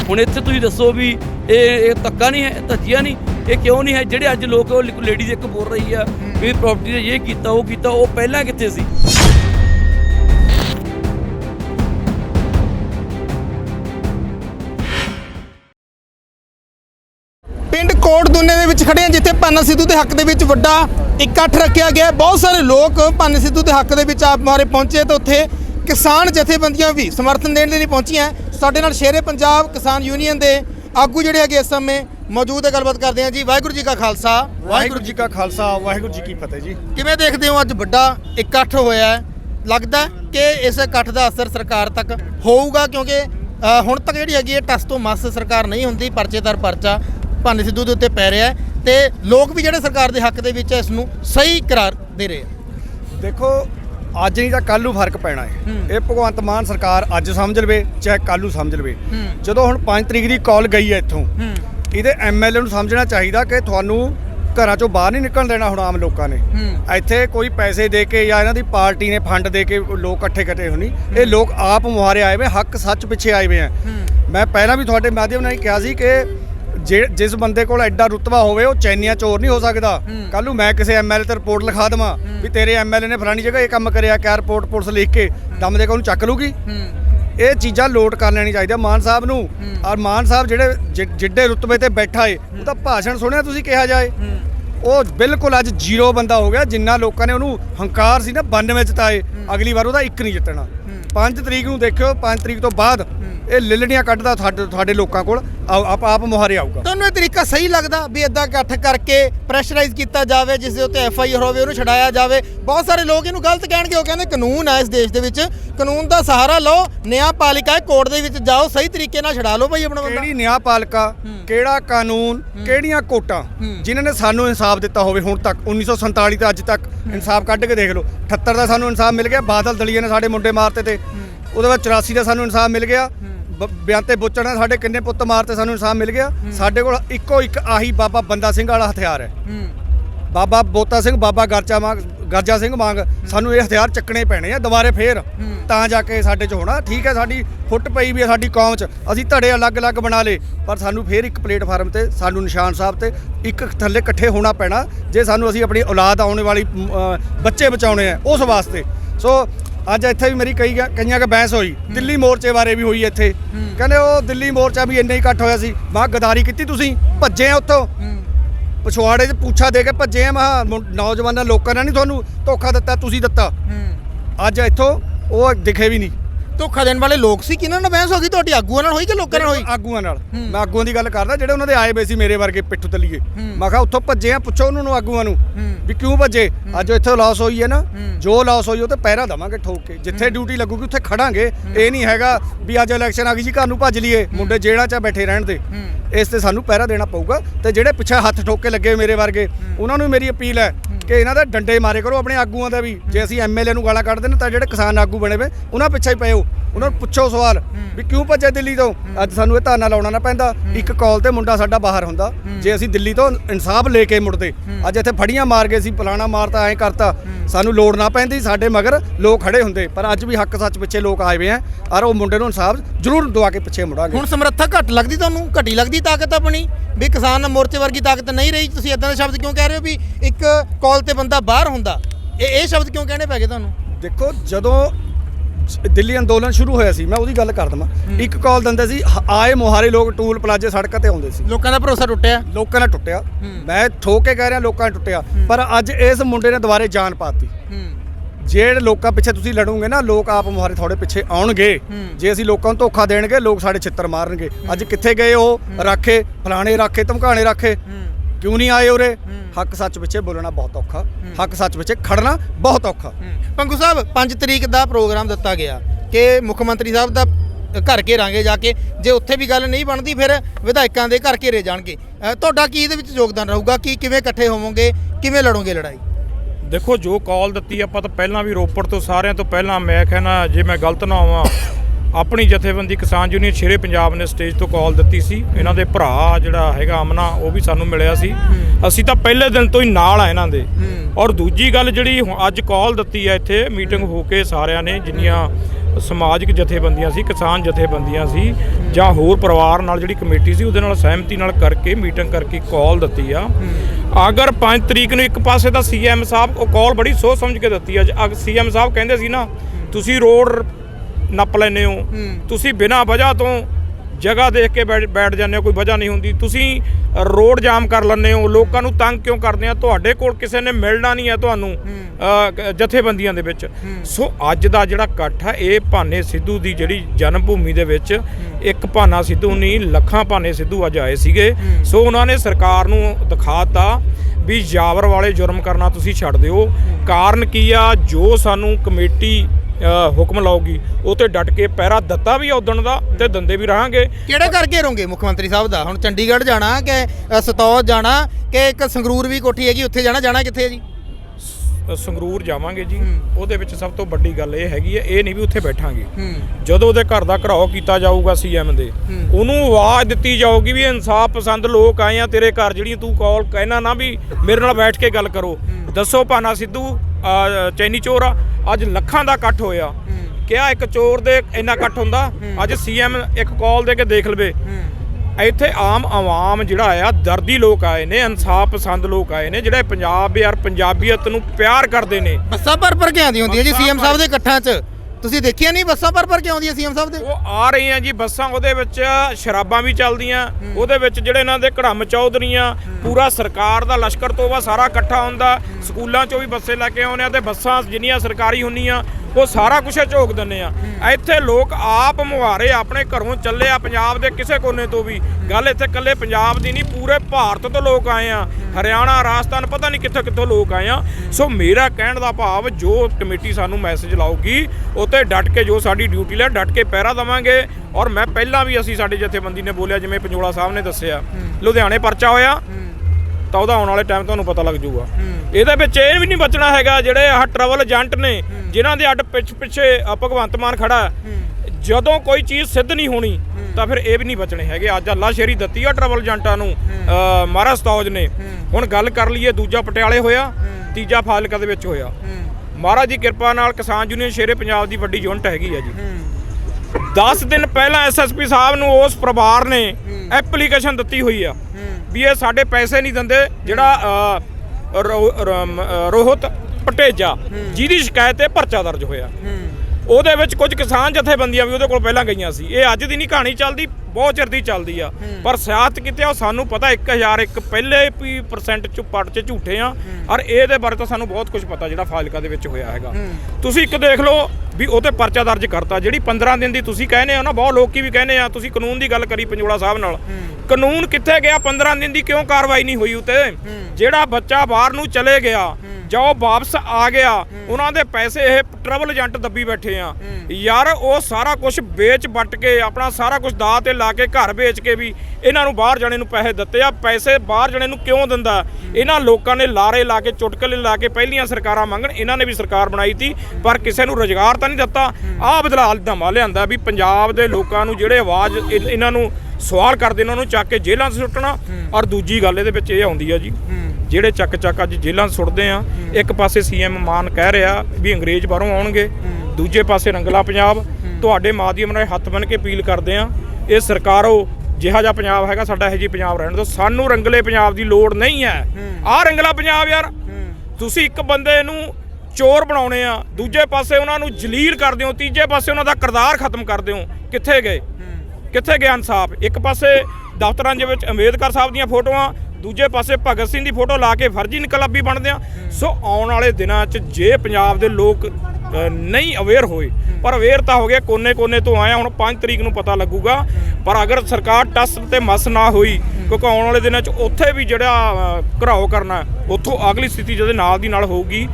ਹੁਣ ਇੱਥੇ ਤੁਸੀਂ ਦੱਸੋ ਵੀ ਇਹ ਇਹ ਧੱਕਾ ਨਹੀਂ ਹੈ ਧੱਜੀਆਂ ਨਹੀਂ, ਇਹ ਕਿਉਂ ਨਹੀਂ ਹੈ? ਜਿਹੜੇ ਅੱਜ ਲੋਕ ਉਹ ਲੇਡੀਜ਼ ਇੱਕ ਬੋਲ ਰਹੀ ਆ ਵੀ ਪ੍ਰਾਪਰਟੀ ਨੇ ਇਹ ਕੀਤਾ, ਉਹ ਕੀਤਾ, ਉਹ ਪਹਿਲਾਂ ਕਿੱਥੇ ਸੀ? ਪਿੰਡ ਕੋਟ ਦੁੰਨੇ ਦੇ ਵਿੱਚ ਖੜੇ ਆ, ਜਿੱਥੇ ਪੰਨ ਸਿੱਧੂ ਦੇ ਹੱਕ ਦੇ ਵਿੱਚ ਵੱਡਾ ਇਕੱਠ ਰੱਖਿਆ ਗਿਆ। ਬਹੁਤ ਸਾਰੇ ਲੋਕ ਪੰਨ ਸਿੱਧੂ ਦੇ ਹੱਕ ਦੇ ਵਿੱਚ ਆਪ ਮਾਰੇ ਪਹੁੰਚੇ ਤੇ ਉੱਥੇ ਕਿਸਾਨ ਜਥੇਬੰਦੀਆਂ ਵੀ ਸਮਰਥਨ ਦੇਣ ਦੇ ਲਈ ਪਹੁੰਚੀਆਂ। ਸਾਡੇ ਨਾਲ ਸ਼ੇਰੇ ਪੰਜਾਬ ਕਿਸਾਨ ਯੂਨੀਅਨ ਦੇ ਆਗੂ ਜਿਹੜੇ ਹੈਗੇ ਇਸ ਸਮੇਂ ਮੌਜੂਦ ਹੈ ਗੱਲਬਾਤ ਕਰਦੇ ਹਾਂ ਜੀ। ਵਾਹਿਗੁਰੂ ਜੀ ਕਾ ਖਾਲਸਾ। ਵਾਹਿਗੁਰੂ ਜੀ ਕਾ ਖਾਲਸਾ ਵਾਹਿਗੁਰੂ ਜੀ ਕੀ ਫਤਿਹ ਜੀ। ਕਿਵੇਂ ਦੇਖਦੇ ਹੋ ਅੱਜ ਵੱਡਾ ਇਕੱਠ ਹੋਇਆ ਹੈ? ਲੱਗਦਾ ਕਿ ਇਸ ਇਕੱਠ ਦਾ ਅਸਰ ਸਰਕਾਰ ਤੱਕ ਹੋਊਗਾ ਕਿਉਂਕਿ ਹੁਣ ਤੱਕ ਜਿਹੜੀ ਹੈਗੀ ਹੈ ਟਸ ਤੋਂ ਮਸ ਸਰਕਾਰ ਨਹੀਂ ਹੁੰਦੀ ਪਰਚੇਦਾਰ ਪਰਚਾ ਭਾਨੇ ਸਿੱਧੂ ਦੇ ਉੱਤੇ ਪੈ ਰਿਹਾ ਤੇ ਲੋਕ ਵੀ ਜਿਹੜੇ ਸਰਕਾਰ ਦੇ ਹੱਕ ਦੇ ਵਿੱਚ ਇਸ ਨੂੰ ਸਹੀ ਕਰਾਰ ਦੇ ਰਹੇ ਆ ਦੇਖੋ ਅੱਜ ਨਹੀਂ ਤਾਂ ਕੱਲ੍ਹ ਨੂੰ ਫ਼ਰਕ ਪੈਣਾ ਹੈ। ਇਹ ਭਗਵੰਤ ਮਾਨ ਸਰਕਾਰ ਅੱਜ ਸਮਝ ਲਵੇ ਚਾਹੇ ਕੱਲ੍ਹ ਨੂੰ ਸਮਝ ਲਵੇ। ਜਦੋਂ ਹੁਣ 5 ਤਰੀਕ ਦੀ ਕਾਲ ਗਈ ਹੈ ਇੱਥੋਂ ਇਹਦੇ ਐਮਐਲਏ ਨੂੰ ਸਮਝਣਾ ਚਾਹੀਦਾ ਕਿ ਤੁਹਾਨੂੰ ਘਰਾਂ ਚੋਂ ਬਾਹਰ ਨਹੀਂ ਨਿਕਲਣ ਦੇਣਾ ਹੁਣ ਆਮ ਲੋਕਾਂ ਨੇ। ਇੱਥੇ ਕੋਈ ਪੈਸੇ ਦੇ ਕੇ ਜਾਂ ਇਹਨਾਂ ਦੀ ਪਾਰਟੀ ਨੇ ਫੰਡ ਦੇ ਕੇ ਲੋਕ ਇਕੱਠੇ ਕਰੇ ਹੋਣੀ ਇਹ ਲੋਕ ਆਪ ਮੁਹਾਰੇ ਆਏ ਵੇ ਹੱਕ ਸੱਚ ਪਿੱਛੇ ਆਏ ਵੇ ਆ। ਮੈਂ ਪਹਿਲਾਂ ਵੀ ਤੁਹਾਡੇ ਮਾਧਿਅਮ ਨਾਲ ਕਿਹਾ ਸੀ ਕਿ ਜਿਸ ਬੰਦੇ ਕੋਲ ਐਡਾ ਰੁਤਬਾ ਹੋਵੇ ਉਹ ਚੈਨੀਆਂ ਚੋਰ ਨਹੀਂ ਹੋ ਸਕਦਾ। ਕੱਲ ਨੂੰ ਮੈਂ ਕਿਸੇ ਐਮਐਲਏ ਤੇ ਰਿਪੋਰਟ ਲਿਖਾ ਦੇਵਾਂ ਵੀ ਤੇਰੇ ਐਮਐਲਏ ਨੇ ਫਲਾਣੀ ਜਗ੍ਹਾ ਇਹ ਕੰਮ ਕਰਿਆ ਕਿਆ ਰਿਪੋਰਟ ਪੁਲਿਸ ਲਿਖ ਕੇ ਦਮ ਦੇ ਕੋਲ ਉਹਨੂੰ ਚੱਕ ਲੂਗੀ। ਇਹ ਚੀਜ਼ਾਂ ਲੋਟ ਕਰ ਲੈਣੀ ਚਾਹੀਦੀ ਆ ਮਾਨ ਸਾਹਿਬ ਨੂੰ। ਔਰ ਮਾਨ ਸਾਹਿਬ ਜਿਹੜੇ ਜਿ- ਜਿੱਡੇ ਰੁਤਬੇ ਤੇ ਬੈਠਾ ਏ ਉਹਦਾ ਭਾਸ਼ਣ ਸੁਣਿਆ ਤੁਸੀਂ ਕਿਹਾ ਜਾਏ। ਉਹ ਬਿਲਕੁਲ ਅੱਜ ਜ਼ੀਰੋ ਬੰਦਾ ਹੋ ਗਿਆ ਜਿੰਨਾ ਲੋਕਾਂ ਨੇ ਉਹਨੂੰ ਹੰਕਾਰ ਸੀ ਨਾ 92 ਚ ਤਾਏ ਅਗਲੀ ਵਾਰ ਉਹਦਾ ਇੱਕ ਨਹੀਂ ਜਿੱਤਣਾ। 5 ਤਰੀਕ ਨੂੰ ਦੇਖਿਓ 5 ਤਰੀਕ ਤੋਂ ਬਾਅਦ ਇਹ ਲਿਲੜੀਆਂ ਕੱਢਦਾ ਤੁਹਾਡੇ ਤੁਹਾਡੇ ਲੋਕਾਂ ਕੋਲ। ਆਪ ਆਪ ਮੁਹਾਰੇ ਆਊਗਾ। ਤੁਹਾਨੂੰ ਇਹ ਤਰੀਕਾ ਸਹੀ ਲੱਗਦਾ ਵੀ ਇਦਾਂ ਇਕੱਠ ਕਰਕੇ ਪ੍ਰੈਸ਼ਰਾਈਜ਼ ਕੀਤਾ ਜਾਵੇ ਜਿਸ ਦੇ ਉੱਤੇ ਐਫ ਆਈ ਆਰ ਹੋਵੇ ਉਹਨੂੰ ਛਡਾਇਆ ਜਾਵੇ। ਬਹੁਤ ਸਾਰੇ ਲੋਕ ਇਹਨੂੰ ਗਲਤ ਕਹਿਣਗੇ ਉਹ ਕਹਿੰਦੇ ਕਾਨੂੰਨ ਹੈ ਇਸ ਦੇਸ਼ ਦੇ ਵਿੱਚ। ਕਾਨੂੰਨ ਦਾ ਸਹਾਰਾ ਲਓ ਨਿਆਂਪਾਲਿਕਾ ਹੈ ਕੋਰਟ ਦੇ ਵਿੱਚ ਜਾਓ ਸਹੀ ਤਰੀਕੇ ਨਾਲ ਛਡਾ ਲਓ ਭਾਈ ਆਪਣਾ ਬੰਦਾ। ਕਿਹੜੀ ਨਿਆਂਪਾਲਿਕਾ ਕਿਹੜਾ ਕਾਨੂੰਨ ਕਿਹੜੀਆਂ ਕੋਟਾਂ ਜਿਨ੍ਹਾਂ ਨੇ ਸਾਨੂੰ ਇਨਸਾਫ ਦਿੱਤਾ ਹੋਵੇ ਹੁਣ ਤੱਕ 1947 ਤੋਂ ਅੱਜ ਤੱਕ ਇਨਸਾਫ ਕੱਢ ਕੇ ਦੇਖ ਲਓ। 78 ਦਾ ਸਾਨੂੰ ਇਨਸਾਫ ਮਿਲ ਗਿਆ ਬਾਦਲ ਦਲੀਏ ਨੇ ਸਾਡੇ ਮੁੰਡੇ ਮਾਰਤੇ ਤੇ ਉਹਦੇ ਬਾਅਦ 84 ਦਾ ਸਾਨੂੰ ਇਨਸਾਫ ਮਿਲ ਗਿਆ ਬ- ਬਿਆਂਤੇ ਬੁੱਚੜ ਨੇ ਸਾਡੇ ਕਿੰਨੇ ਪੁੱਤ ਮਾਰਤੇ ਸਾਨੂੰ ਇਨਸਾਫ ਮਿਲ ਗਿਆ। ਸਾਡੇ ਕੋਲ ਇੱਕੋ ਇੱਕ ਆਹੀ ਬਾਬਾ ਬੰਦਾ ਸਿੰਘ ਵਾਲਾ ਹਥਿਆਰ ਹੈ। ਬਾਬਾ ਬੋਤਾ ਸਿੰਘ ਬਾਬਾ ਗਰਜਾ ਮੰਗ ਗਰਜਾ ਸਿੰਘ ਮੰਗ ਸਾਨੂੰ ਇਹ ਹਥਿਆਰ ਚੱਕਣੇ ਪੈਣੇ ਆ ਦੁਬਾਰੇ ਫੇਰ। ਤਾਂ ਜਾ ਕੇ ਸਾਡੇ ਚ ਹੋਣਾ। ਠੀਕ ਹੈ ਸਾਡੀ ਫੁੱਟ ਪਈ ਵੀ ਹੈ ਸਾਡੀ ਕੌਮ ਚ। ਅਸੀਂ ਧੜੇ ਅਲੱਗ-ਅਲੱਗ ਬਣਾ ਲੇ ਪਰ ਸਾਨੂੰ ਫੇਰ ਇੱਕ ਪਲੇਟਫਾਰਮ ਤੇ ਸਾਨੂੰ ਨਿਸ਼ਾਨ ਸਾਹਿਬ ਤੇ ਇੱਕ ਥੱਲੇ ਇਕੱਠੇ ਹੋਣਾ ਪੈਣਾ। ਜੇ ਸਾਨੂੰ ਅਸੀਂ ਆਪਣੀ ਔਲਾਦ ਆਉਣ ਵਾਲੀ ਮ, ਬੱਚੇ ਬਚਾਉਣੇ ਆ ਉਸ ਵਾਸਤੇ। ਸੋ ਅੱਜ ਇੱਥੇ ਵੀ ਮੇਰੀ ਕਈ ਕਈਆਂ ਕੇ ਬਹਿਸ ਹੋਈ। ਦਿੱਲੀ ਮੋਰਚੇ ਬਾਰੇ ਵੀ ਹੋਈ ਇੱਥੇ। ਕਹਿੰਦੇ ਉਹ ਦਿੱਲੀ ਮੋਰਚਾ ਵੀ ਇੰਨਾ ਹੀ ਇਕੱਠ ਹੋਇਆ ਸੀ। ਮੈਂ ਗਦਾਰੀ ਕੀਤੀ ਤੁਸੀਂ? ਭੱਜੇ ਆ ਉੱਥੋਂ। ਪਛਵਾੜੇ 'ਚ ਪੁੱਛਾ ਦੇ ਕੇ ਭੱਜੇ ਆ। ਮਹਾ ਨੌਜਵਾਨਾਂ ਲੋਕਾਂ ਨੇ ਨਹੀਂ ਤੁਹਾਨੂੰ ਧੋਖਾ ਦਿੱਤਾ ਤੁਸੀਂ ਦਿੱਤਾ। ਅੱਜ ਇੱਥੋਂ ਉਹ ਦਿਖੇ ਵੀ ਨਹੀਂ। ਧੋਖਾ ਦੇਣ ਵਾਲੇ ਲੋਕ ਸੀ ਕਿਹਨਾਂ ਨਾਲ ਬਹਿਸ ਹੋ ਗਈ? ਤੁਹਾਡੀ ਆਗੂਆਂ ਨਾਲ ਹੋਈ ਕਿ ਲੋਕਾਂ ਨਾਲ ਹੋਈ? ਆਗੂਆਂ ਨਾਲ। ਮੈਂ ਆਗੂਆਂ ਦੀ ਗੱਲ ਕਰਦਾ ਜਿਹੜੇ ਉਹਨਾਂ ਦੇ ਆਏ ਵੇ ਸੀ ਮੇਰੇ ਵਰਗੇ ਪਿੱਠੂ ਤਲੀਏ। ਮੈਂ ਕਿਹਾ ਉੱਥੋਂ ਭੱਜੇ ਆ ਪੁੱਛੋ ਉਹਨਾਂ ਨੂੰ ਆਗੂਆਂ ਨੂੰ ਵੀ ਕਿਉਂ ਭੱਜੇ? ਅੱਜ ਇੱਥੇ ਲਾਸ ਹੋਈ ਹੈ ਨਾ ਜੋ ਲਾਸ ਹੋਈ ਉਹ ਤੇ ਪਹਿਰਾ ਦਵਾਂਗੇ ਠੋਕ ਕੇ। ਜਿੱਥੇ ਡਿਊਟੀ ਲੱਗੂਗੀ ਉੱਥੇ ਖੜਾਂਗੇ। ਇਹ ਨਹੀਂ ਹੈਗਾ ਵੀ ਅੱਜ ਇਲੈਕਸ਼ਨ ਆ ਗਈ ਜੀ ਘਰ ਨੂੰ ਭੱਜ ਲਈਏ। ਮੁੰਡੇ ਜੇਲ੍ਹਾਂ 'ਚ ਬੈਠੇ ਰਹਿਣ ਦੇ। ਇਸ ਤੇ ਸਾਨੂੰ ਪਹਿਰਾ ਦੇਣਾ ਪਊਗਾ ਤੇ ਜਿਹੜੇ ਪਿੱਛੇ ਹੱਥ ਠੋਕ ਕੇ ਲੱਗੇ ਮੇਰੇ ਵਰਗੇ ਉਹਨਾਂ ਨੂੰ ਮੇਰੀ ਅਪੀਲ ਹੈ। ਕਿ ਇਹਨਾਂ ਦੇ ਡੰਡੇ ਮਾਰੇ ਕਰੋ ਆਪਣੇ ਆਗੂਆਂ ਦਾ ਵੀ। ਜੇ ਅਸੀਂ ਐਮਐਲਏ ਨੂੰ ਗਾਲਾਂ ਕੱਢਦੇ ਨੇ ਤਾਂ ਜਿਹੜੇ ਕਿਸਾਨ ਆਗੂ ਬਣੇ ਵੇ, ਉਹਨਾਂ ਪਿੱਛੇ ਹੀ ਪਏ ਹੋ। ਉਹਨਾਂ ਨੂੰ ਪੁੱਛੋ ਸਵਾਲ ਵੀ ਕਿਉਂ ਭੱਜੇ ਦਿੱਲੀ ਤੋਂ? ਅੱਜ ਸਾਨੂੰ ਇਹ ਧਰਨਾ ਲਾਉਣਾ ਨਾ ਪੈਂਦਾ। ਇੱਕ ਕਾਲ ਤੇ ਮੁੰਡਾ ਸਾਡਾ ਬਾਹਰ ਹੁੰਦਾ। ਜੇ ਅਸੀਂ ਦਿੱਲੀ ਤੋਂ ਇਨਸਾਫ ਲੈ ਕੇ ਮੁੜਦੇ, ਅੱਜ ਇੱਥੇ ਫੜੀਆਂ ਮਾਰ ਗਏ ਸੀ, ਫਲਾਣਾ ਮਾਰਤਾ, ਐਂ ਕਰਤਾ। ਸਾਨੂੰ ਲੋੜ ਨਾ ਪੈਂਦੀ ਸਾਡੇ ਮਗਰ ਲੋਕ ਖੜੇ ਹੁੰਦੇ। ਪਰ ਅੱਜ ਵੀ ਹੱਕ ਸੱਚ ਪਿੱਛੇ ਲੋਕ ਆਏ ਹੋਏ ਆ ਔਰ ਉਹ ਮੁੰਡੇ ਨੂੰ ਇਨਸਾਫ ਜ਼ਰੂਰ ਦਵਾ ਕੇ ਪਿੱਛੇ ਮੁੜਾਂਗੇ। ਹੁਣ ਸਮਰੱਥਾ ਘੱਟ ਲੱਗਦੀ ਤੁਹਾਨੂੰ? ਘਟੀ ਲੱਗਦੀ ਤਾਕਤ ਆਪਣੀ? ਵੀ ਕਿਸਾਨ ਮੋਰਚੇ ਵਰਗੀ ਤਾਕਤ ਨਹੀਂ ਰਹੀ? ਤੁਸੀਂ ਇਦਾਂ ਦੇ ਸ਼ਬਦ ਕਿਉਂ ਕਹਿ ਰਹੇ ਹੋ ਵੀ ਇੱਕ ਕਾਲ ਤੇ ਬੰਦਾ ਬਾਹਰ ਹੁੰਦਾ। ਇਹ ਇਹ ਸ਼ਬਦ ਕਿਉਂ ਕਹਿਣੇ ਪੈ ਗਏ ਤੁਹਾਨੂੰ? ਦੇਖੋ ਜਦੋਂ ਦਿੱਲੀ ਅੰਦੋਲਨ ਸ਼ੁਰੂ ਹੋਇਆ ਸੀ ਮੈਂ ਉਹਦੀ ਗੱਲ ਕਰ ਦਵਾਂ। ਇੱਕ ਕਾਲ ਦਿੰਦੇ ਸੀ ਹ- ਆਏ ਮੁਹਾਰੇ ਲੋਕ ਟੂਲ ਪਲਾਜੇ ਸੜਕਾਂ ਤੇ ਆਉਂਦੇ ਸੀ। ਲੋਕਾਂ ਦਾ ਭਰੋਸਾ ਟੁੱਟਿਆ? ਲੋਕਾਂ ਨੇ ਟੁੱਟਿਆ। ਮੈਂ ਠੋਕ ਕੇ ਕਹਿ ਰਿਹਾ ਲੋਕਾਂ ਨੇ ਟੁੱਟਿਆ। ਪਰ ਅੱਜ ਇਸ ਮੁੰਡੇ ਨੇ ਦੁਬਾਰੇ ਜਾਨ ਪਾਤੀ ਜਿਹੜੇ ਲੋਕਾਂ ਪਿੱਛੇ ਤੁਸੀਂ ਲੜੋਗੇ ਨਾ ਲੋਕ ਆਪ ਮੁਹਾਰੇ ਤੁਹਾਡੇ ਪਿੱਛੇ ਆਉਣਗੇ। ਜੇ ਅਸੀਂ ਲੋਕਾਂ ਨੂੰ ਧੋਖਾ ਦੇਣਗੇ ਲੋਕ ਸਾਡੇ ਛਿੱਤਰ ਮਾਰਨਗੇ। ਅੱਜ ਕਿੱਥੇ ਗਏ ਉਹ? ਰਾਖੇ ਫਲਾਣੇ ਰਾਖੇ ਧਮਕਾਣੇ ਰਾਖੇ। ਕਿਉਂ ਨਹੀਂ ਆਏ ਉਰੇ? ਹੱਕ ਸੱਚ ਪਿੱਛੇ ਬੋਲਣਾ ਬਹੁਤ ਔਖਾ। ਹੱਕ ਸੱਚ ਪਿੱਛੇ ਖੜਨਾ ਬਹੁਤ ਔਖਾ। ਪੰਗੂ ਸਾਹਿਬ 5 ਤਰੀਕ ਦਾ ਪ੍ਰੋਗਰਾਮ ਦਿੱਤਾ ਗਿਆ ਕਿ ਮੁੱਖ ਮੰਤਰੀ ਸਾਹਿਬ ਦਾ ਘਰ ਘੇਰਾਂਗੇ ਜਾ ਕੇ। ਜੇ ਉੱਥੇ ਵੀ ਗੱਲ ਨਹੀਂ ਬਣਦੀ ਫਿਰ ਵਿਧਾਇਕਾਂ ਦੇ ਘਰ ਘੇਰੇ ਜਾਣਗੇ। ਤੁਹਾਡਾ ਕੀ ਇਹਦੇ ਵਿੱਚ ਯੋਗਦਾਨ ਰਹੂਗਾ? ਕੀ ਕਿਵੇਂ ਇਕੱਠੇ ਹੋਵੋਗੇ? ਕਿਵੇਂ ਲੜੋਗੇ ਲੜਾਈ? ਦੇਖੋ ਜੋ ਕਾਲ ਦਿੱਤੀ ਆਪਾਂ ਤਾਂ ਪਹਿਲਾਂ ਵੀ ਰੋਪੜ ਤੋਂ ਸਾਰਿਆਂ ਤੋਂ ਪਹਿਲਾਂ ਮੈਂ ਕਹਿੰਦਾ ਜੇ ਮੈਂ ਗਲਤ ਨਾ ਹੋਵਾਂ ਆਪਣੀ ਜਥੇਬੰਦੀ ਕਿਸਾਨ ਯੂਨੀਅਨ ਸ਼ੇਰੇ ਪੰਜਾਬ ਨੇ ਸਟੇਜ ਤੋਂ ਕਾਲ ਦਿੱਤੀ ਸੀ। ਇਹਨਾਂ ਦੇ ਭਰਾ ਜਿਹੜਾ ਹੈਗਾ ਅਮਨਾ ਉਹ ਵੀ ਸਾਨੂੰ ਮਿਲਿਆ ਸੀ। ਅਸੀਂ ਤਾਂ ਪਹਿਲੇ ਦਿਨ ਤੋਂ ਹੀ ਨਾਲ ਆ ਇਹਨਾਂ ਦੇ। ਔਰ ਦੂਜੀ ਗੱਲ ਜਿਹੜੀ ਅੱਜ ਕਾਲ ਦਿੱਤੀ ਹੈ ਇੱਥੇ ਮੀਟਿੰਗ ਹੋ ਕੇ ਸਾਰਿਆਂ ਨੇ ਜਿੰਨੀਆਂ ਸਮਾਜਿਕ ਜਥੇਬੰਦੀਆਂ ਸੀ ਕਿਸਾਨ ਜਥੇਬੰਦੀਆਂ ਸੀ ਜਾਂ ਹੋਰ ਪਰਿਵਾਰ ਨਾਲ ਜਿਹੜੀ ਕਮੇਟੀ ਸੀ ਉਹਦੇ ਨਾਲ ਸਹਿਮਤੀ ਨਾਲ ਕਰਕੇ ਮੀਟਿੰਗ ਕਰਕੇ ਕਾਲ ਦਿੱਤੀ ਆ। ਅਗਰ 5 ਤਰੀਕ ਨੂੰ ਇੱਕ ਪਾਸੇ ਤਾਂ ਸੀਐਮ ਸਾਹਿਬ ਉਹ ਕਾਲ ਬੜੀ ਸੋਚ ਸਮਝ ਕੇ ਦਿੱਤੀ ਆ। ਅਗ ਸੀਐਮ ਸਾਹਿਬ ਕਹਿੰਦੇ ਸੀ ਨਾ ਤੁਸੀਂ ਰੋਡ ਨੱਪ ਲੈਨੇ ਹੋ। ਤੁਸੀਂ ਬਿਨਾਂ ਵਜ੍ਹਾ ਤੋਂ ਜਗ੍ਹਾ ਦੇਖ ਕੇ ਬੈਠ ਜਾਂਦੇ ਹੋ ਕੋਈ ਵਜ੍ਹਾ ਨਹੀਂ ਹੁੰਦੀ। ਤੁਸੀਂ ਰੋਡ ਜਾਮ ਕਰ ਲੈਂਦੇ ਹੋ ਲੋਕਾਂ ਨੂੰ ਤੰਗ ਕਿਉਂ ਕਰਦੇ ਆ? ਤੁਹਾਡੇ ਕੋਲ ਕਿਸੇ ਨੇ ਮਿਲਣਾ ਨਹੀਂ ਹੈ ਤੁਹਾਨੂੰ ਜਥੇਬੰਦੀਆਂ ਦੇ ਵਿੱਚ। ਸੋ ਅੱਜ ਦਾ ਜਿਹੜਾ ਇਕੱਠ ਹੈ ਇਹ ਭਾਨੇ ਸਿੱਧੂ ਦੀ ਜਿਹੜੀ ਜਨਮ ਭੂਮੀ ਦੇ ਵਿੱਚ ਇੱਕ ਭਾਨਾ ਸਿੱਧੂ ਨਹੀਂ ਲੱਖਾਂ ਭਾਨੇ ਸਿੱਧੂ ਅੱਜ ਆਏ ਸੀਗੇ। ਸੋ ਉਹਨਾਂ ਨੇ ਸਰਕਾਰ ਨੂੰ ਦਿਖਾਤਾ ਵੀ ਜਾਵਰ ਵਾਲੇ ਜੁਰਮ ਕਰਨਾ ਤੁਸੀਂ ਛੱਡ ਦਿਓ। ਕਾਰਨ ਕੀ ਆ? ਜੋ ਸਾਨੂੰ ਕਮੇਟੀ ਹੁਕਮ ਲਾਉਗੀ ਉਹ ਤੇ ਡਟ ਕੇ ਪਹਿਰਾ ਦਿੱਤਾ ਵੀ ਉਦਣ ਦਾ ਤੇ ਦੰਦੇ ਵੀ ਰਹਾਂਗੇ। ਕਿਹੜੇ ਘਰ ਘੇਰੋਗੇ ਮੁੱਖ ਮੰਤਰੀ ਸਾਹਿਬ ਦਾ? ਹੁਣ ਚੰਡੀਗੜ੍ਹ ਜਾਣਾ ਕਿ ਸਤੌਜ ਜਾਣਾ ਕਿ ਇੱਕ ਸੰਗਰੂਰ ਵੀ ਕੋਠੀ ਹੈਗੀ ਉੱਥੇ ਜਾਣਾ ਜਾਣਾ ਕਿੱਥੇ ਹੈ ਜੀ? ਸੰਗਰੂਰ ਜਾਵਾਂਗੇ ਜੀ। ਉਹਦੇ ਵਿੱਚ ਸਭ ਤੋਂ ਵੱਡੀ ਗੱਲ ਇਹ ਹੈਗੀ ਹੈ ਇਹ ਨਹੀਂ ਵੀ ਉੱਥੇ ਬੈਠਾਂਗੇ। ਜਦੋਂ ਉਹਦੇ ਘਰ ਦਾ ਘਰਾਓ ਕੀਤਾ ਜਾਊਗਾ ਸੀਐਮ ਦੇ ਉਹਨੂੰ ਆਵਾਜ਼ ਦਿੱਤੀ ਜਾਊਗੀ ਵੀ ਇਨਸਾਫ ਪਸੰਦ ਲੋਕ ਆਏ ਆ ਤੇਰੇ ਘਰ ਜਿਹੜੀ ਤੂੰ ਕਾਲ ਕਹਿਣਾ ਨਾ ਵੀ ਮੇਰੇ ਨਾਲ ਬੈਠ ਕੇ ਗੱਲ ਕਰੋ। ਦੱਸੋ ਭਾਨਾ ਸਿੱਧੂ ਚੈਨੀ ਚੋਰ ਆ ਅੱਜ ਲੱਖਾਂ ਦਾ ਇਕੱਠ ਹੋਇਆ। ਕਿਹਾ ਇੱਕ ਚੋਰ ਦੇ ਇੰਨਾ ਇਕੱਠ ਹੁੰਦਾ ਅੱਜ ਸੀਐਮ ਇੱਕ ਕਾਲ ਦੇ ਕੇ ਦੇਖ ਲਵੇ। ਇੱਥੇ ਆਮ ਆਵਾਮ ਜਿਹੜਾ ਆ ਦਰਦੀ ਲੋਕ ਆਏ ਨੇ ਇਨਸਾਫ ਪਸੰਦ ਲੋਕ ਆਏ ਨੇ ਜਿਹੜੇ ਪੰਜਾਬ ਯਾਰ ਪੰਜਾਬੀਅਤ ਨੂੰ ਪਿਆਰ ਕਰਦੇ ਨੇ। ਬੱਸਾਂ ਭਰ ਭਰ ਕੇ ਆਉਂਦੀ ਹੁੰਦੀਆਂ ਜੀ ਸੀਐਮ ਸਾਹਿਬ ਦੇ ਇਕੱਠਾਂ 'ਚ। ਤੁਸੀਂ ਦੇਖਿਆ ਨਹੀਂ ਬੱਸਾਂ ਭਰ ਭਰ ਕੇ ਆਉਂਦੀਆਂ ਸੀਐਮ ਸਾਹਿਬ ਦੇ? ਉਹ ਆ ਰਹੀਆਂ ਜੀ ਬੱਸਾਂ ਉਹਦੇ ਵਿੱਚ ਸ਼ਰਾਬਾਂ ਵੀ ਚੱਲਦੀਆਂ। ਉਹਦੇ ਵਿੱਚ ਜਿਹੜੇ ਇਹਨਾਂ ਦੇ ਘੜਮ ਚੌਧਰੀਆਂ ਪੂਰਾ ਸਰਕਾਰ ਦਾ ਲਸ਼ਕਰ ਤੋਬਾ ਸਾਰਾ ਇਕੱਠਾ ਹੁੰਦਾ। ਸਕੂਲਾਂ ਚੋਂ ਵੀ ਬੱਸੇ ਲੈ ਕੇ ਆਉਂਦੇ ਆ ਤੇ ਬੱਸਾਂ ਜਿੰਨੀਆਂ ਸਰਕਾਰੀ ਹੁੰਦੀਆਂ ਉਹ ਸਾਰਾ ਕੁਝ ਝੋਕ ਦਿੰਨੇ ਆ। ਇੱਥੇ ਲੋਕ ਆਪ ਮੁਹਾਰੇ ਆਪਣੇ ਘਰੋਂ ਚੱਲੇ ਆ ਪੰਜਾਬ ਦੇ ਕਿਸੇ ਕੋਨੇ ਤੋਂ ਵੀ। ਗੱਲ ਇੱਥੇ ਕੱਲੇ ਪੰਜਾਬ ਦੀ ਨਹੀਂ ਪੂਰੇ ਭਾਰਤ ਤੋਂ ਲੋਕ ਆਏ ਆ। ਹਰਿਆਣਾ ਰਾਜਸਥਾਨ ਪਤਾ ਨਹੀਂ ਕਿੱਥੋਂ ਕਿੱਥੋਂ ਲੋਕ ਆਏ ਆ। ਸੋ ਮੇਰਾ ਕਹਿਣ ਦਾ ਭਾਵ ਜੋ ਕਮੇਟੀ ਸਾਨੂੰ ਮੈਸੇਜ ਲਾਊਗੀ ਉਤੇ ਡਟ ਕੇ ਜੋ ਸਾਡੀ ਡਿਊਟੀ ਲੈ ਡਟ ਕੇ ਪਹਿਰਾ ਦਵਾਂਗੇ। ਔਰ ਮੈਂ ਪਹਿਲਾਂ ਵੀ ਅਸੀਂ ਸਾਡੇ ਜਥੇਬੰਦੀ ਨੇ ਬੋਲਿਆ ਜਿਵੇਂ ਪੰਜੋਲਾ ਸਾਹਿਬ ਨੇ ਦੱਸਿਆ। ਲੁਧਿਆਣੇ ਪਰਚਾ ਹੋਇਆ ਤਾਂ ਉਹਦਾ ਆਉਣ ਵਾਲੇ ਟਾਈਮ ਤੁਹਾਨੂੰ ਪਤਾ ਲੱਗ ਜਾਊਗਾ। ਇਹਦੇ ਵਿੱਚ ਇਹ ਵੀ ਨਹੀਂ ਬਚਣਾ ਹੈਗਾ ਜਿਹੜੇ ਆਹ ਟਰੈਵਲ ਏਜੰਟ ਨੇ ਜਿਨ੍ਹਾਂ ਦੇ ਅੱਡ ਪਿੱਛ ਪਿੱਛੇ ਭਗਵੰਤ ਮਾਨ ਖੜਾ। ਜਦੋਂ ਕੋਈ ਚੀਜ਼ ਸਿੱਧ ਨਹੀਂ ਹੋਣੀ ਤਾਂ ਫਿਰ ਇਹ ਵੀ ਨਹੀਂ ਬਚਣੇ ਹੈਗੇ। ਅੱਜ ਅੱਲਾ ਸ਼ੇਰੀ ਦਿੱਤੀ ਆ ਟਰੈਵਲ ਏਜੰਟਾਂ ਨੂੰ ਮਹਾਰਾਜ ਸਤੌਜ ਨੇ। ਹੁਣ ਗੱਲ ਕਰ ਲਈਏ ਦੂਜਾ ਪਟਿਆਲੇ ਹੋਇਆ ਤੀਜਾ ਫਾਜ਼ਿਲਕਾ ਦੇ ਵਿੱਚ ਹੋਇਆ। ਮਹਾਰਾਜ ਦੀ ਕਿਰਪਾ ਨਾਲ ਕਿਸਾਨ ਯੂਨੀਅਨ ਸ਼ੇਰੇ ਪੰਜਾਬ ਦੀ ਵੱਡੀ ਯੂਨਿਟ ਹੈਗੀ ਆ ਜੀ। 10 ਦਿਨ ਪਹਿਲਾਂ ਐਸਐਸਪੀ ਸਾਹਿਬ ਨੂੰ ਉਸ ਪਰਿਵਾਰ ਨੇ ਐਪਲੀਕੇਸ਼ਨ ਦਿੱਤੀ ਹੋਈ ਆ ਵੀ ਇਹ ਸਾਡੇ ਪੈਸੇ ਨਹੀਂ ਦਿੰਦੇ ਜਿਹੜਾ ਰੋਹਤ ਪਟੇਜਾ ਜਿਹਦੀ ਸ਼ਿਕਾਇਤ ਤੇ ਪਰਚਾ ਦਰਜ ਹੋਇਆ। ਉਹਦੇ ਵਿੱਚ ਕੁਝ ਕਿਸਾਨ ਜਥੇਬੰਦੀਆਂ ਵੀ ਉਹਦੇ ਕੋਲ ਪਹਿਲਾਂ ਗਈਆਂ ਸੀ। ਇਹ ਅੱਜ ਦੀ ਨਹੀਂ ਕਹਾਣੀ ਚੱਲਦੀ ਬਹੁਤ ਚਿਰ ਦੀ ਚੱਲਦੀ ਆ। ਪਰ ਸਿਆਸਤ ਕਿਤੇ ਉਹ ਸਾਨੂੰ ਪਤਾ 1001 ਪਹਿਲੇ ਵੀ ਪਰਸੈਂਟ ਚ ਪੜ ਚ ਝੂਠੇ ਆ। ਔਰ ਇਹਦੇ ਬਾਰੇ ਤਾਂ ਸਾਨੂੰ ਬਹੁਤ ਕੁਝ ਪਤਾ ਜਿਹੜਾ ਫਾਜ਼ਿਲਕਾ ਦੇ ਵਿੱਚ ਹੋਇਆ ਹੈਗਾ। ਤੁਸੀਂ ਇੱਕ ਦੇਖ ਲਓ ਵੀ ਉਹ ਤੇ ਪਰਚਾ ਦਰਜ ਕਰਤਾ। ਜਿਹੜੀ 15 ਦਿਨ ਦੀ ਤੁਸੀਂ ਕਹਿੰਦੇ ਆ ਨਾ ਬਹੁਤ ਲੋਕੀ ਵੀ ਕਹਿੰਦੇ ਆ ਤੁਸੀਂ ਕਾਨੂੰਨ ਦੀ ਗੱਲ ਕਰੀ ਪੰਜੋਲਾ ਸਾਹਿਬ ਨਾਲ। ਕਾਨੂੰਨ ਕਿੱਥੇ ਗਿਆ? 15 ਦਿਨ ਦੀ ਕਿਉਂ ਕਾਰਵਾਈ ਨਹੀਂ ਹੋਈ ਉਤੇ? ਜਿਹੜਾ ਬੱਚਾ ਬਾਹਰ ਨੂੰ ਚਲੇ ਗਿਆ ਜਾਂ ਉਹ ਵਾਪਸ ਆ ਗਿਆ ਉਹਨਾਂ ਦੇ ਪੈਸੇ ਇਹ ਟਰੈਵਲ ਏਜੰਟ ਦੱਬੀ ਬੈਠੇ ਆ। ਯਾਰ ਉਹ ਸਾਰਾ ਕੁਝ ਵੇਚ ਵੱਟ ਕੇ ਆਪਣਾ ਸਾਰਾ ਕੁਝ ਦਾਅ ਤੇ ਲਾ ਕੇ ਘਰ ਵੇਚ ਕੇ ਵੀ ਇਹਨਾਂ ਨੂੰ ਬਾਹਰ ਜਾਣੇ ਨੂੰ ਪੈਸੇ ਦਿੱਤੇ ਆ। ਪੈਸੇ ਬਾਹਰ ਜਾਣੇ ਨੂੰ ਕਿਉਂ ਦਿੰਦਾ? ਇਹਨਾਂ ਲੋਕਾਂ ਨੇ ਲਾਰੇ ਲਾ ਕੇ ਚੁਟਕਲੇ ਲਾ ਕੇ ਪਹਿਲੀਆਂ ਸਰਕਾਰਾਂ ਮੰਗਣ ਇਹਨਾਂ ਨੇ ਵੀ ਸਰਕਾਰ ਬਣਾਈ ਤੀ ਪਰ ਕਿਸੇ ਨੂੰ ਰੁਜ਼ਗਾਰ ਤਾਂ ਨਹੀਂ ਦਿੱਤਾ। ਆਹ ਬਦਲਾਅ ਧਮਾ ਲਿਆਂਦਾ ਵੀ ਪੰਜਾਬ ਦੇ ਲੋਕਾਂ ਨੂੰ ਜਿਹੜੇ ਆਵਾਜ਼ ਇਹਨਾਂ ਨੂੰ ਸਵਾਲ ਕਰਦੇ ਇਹਨਾਂ ਨੂੰ ਚੱਕ ਕੇ ਜੇਲ੍ਹਾਂ 'ਚ ਸੁੱਟਣਾ। ਔਰ ਦੂਜੀ ਗੱਲ ਇਹਦੇ ਵਿੱਚ ਇਹ ਆਉਂਦੀ ਆ ਜੀ ਜਿਹੜੇ ਚੱਕ ਚੱਕ ਅੱਜ ਜੇਲ੍ਹਾਂ 'ਚ ਸੁੱਟਦੇ ਆ ਇੱਕ ਪਾਸੇ ਸੀਐਮ ਮਾਨ ਕਹਿ ਰਿਹਾ ਵੀ ਅੰਗਰੇਜ਼ ਬਾਹਰੋਂ ਆਉਣਗੇ ਦੂਜੇ ਪਾਸੇ ਰੰਗਲਾ ਪੰਜਾਬ ਤੁਹਾਡੇ ਮਾਧਿਅਮ ਨਾਲ ਹੱਥ ਬੰਨ ਕੇ ਅਪੀਲ ਕਰਦੇ ਆ ਇਹ ਸਰਕਾਰੋ ਜਿਹਾ ਜਿਹਾ ਪੰਜਾਬ ਹੈਗਾ ਸਾਡਾ ਇਹੋ ਜਿਹੀ ਪੰਜਾਬ ਰਹਿਣ ਦਿਓ। ਸਾਨੂੰ ਰੰਗਲੇ ਪੰਜਾਬ ਦੀ ਲੋੜ ਨਹੀਂ ਹੈ। ਆਹ ਰੰਗਲਾ ਪੰਜਾਬ ਯਾਰ। ਤੁਸੀਂ ਇੱਕ ਬੰਦੇ ਨੂੰ ਚੋਰ ਬਣਾਉਣੇ ਆ, ਦੂਜੇ ਪਾਸੇ ਉਹਨਾਂ ਨੂੰ ਜਲੀਲ ਕਰਦੇ ਹੋ, ਤੀਜੇ ਪਾਸੇ ਉਹਨਾਂ ਦਾ ਕਿਰਦਾਰ ਖਤਮ ਕਰਦੇ ਹੋ। ਕਿੱਥੇ ਗਏ? ਕਿੱਥੇ ਗਿਆ ਇਨਸਾਫ? ਇੱਕ ਪਾਸੇ ਦਫ਼ਤਰਾਂ ਦੇ ਵਿੱਚ ਅੰਬੇਦਕਰ ਸਾਹਿਬ ਦੀਆਂ ਫੋਟੋਆਂ, ਦੂਜੇ ਪਾਸੇ ਭਗਤ ਸਿੰਘ ਦੀ ਫੋਟੋ ਲਾ ਕੇ ਫਰਜ਼ੀ ਇਨਕਲਾਬੀ ਬਣਦੇ ਆ। ਸੋ ਆਉਣ ਵਾਲੇ ਦਿਨਾਂ 'ਚ ਜੇ ਪੰਜਾਬ ਦੇ ਲੋਕ ਨਹੀਂ ਅਵੇਅਰ ਹੋਏ, ਪਰ ਅਵੇਅਰ ਤਾਂ ਹੋ ਗਿਆ ਕੋਨੇ-ਕੋਨੇ ਤੋਂ ਆਇਆ ਹੁਣ 5 ਤਰੀਕ ਨੂੰ ਪਤਾ ਲੱਗੂਗਾ। ਪਰ ਅਗਰ ਸਰਕਾਰ ਟਸ ਤੇ ਮਸ ਨਾ ਹੋਈ, ਕਿਉਂਕਿ ਆਉਣ ਵਾਲੇ ਦਿਨਾਂ 'ਚ ਉੱਥੇ ਵੀ ਜਿਹੜਾ ਘਰਾਓ ਕਰਨਾ, ਉੱਥੋਂ ਅਗਲੀ ਸਥਿਤੀ ਜਿਹਦੇ ਨਾਲ ਦੀ ਨਾਲ ਹੋਊਗੀ।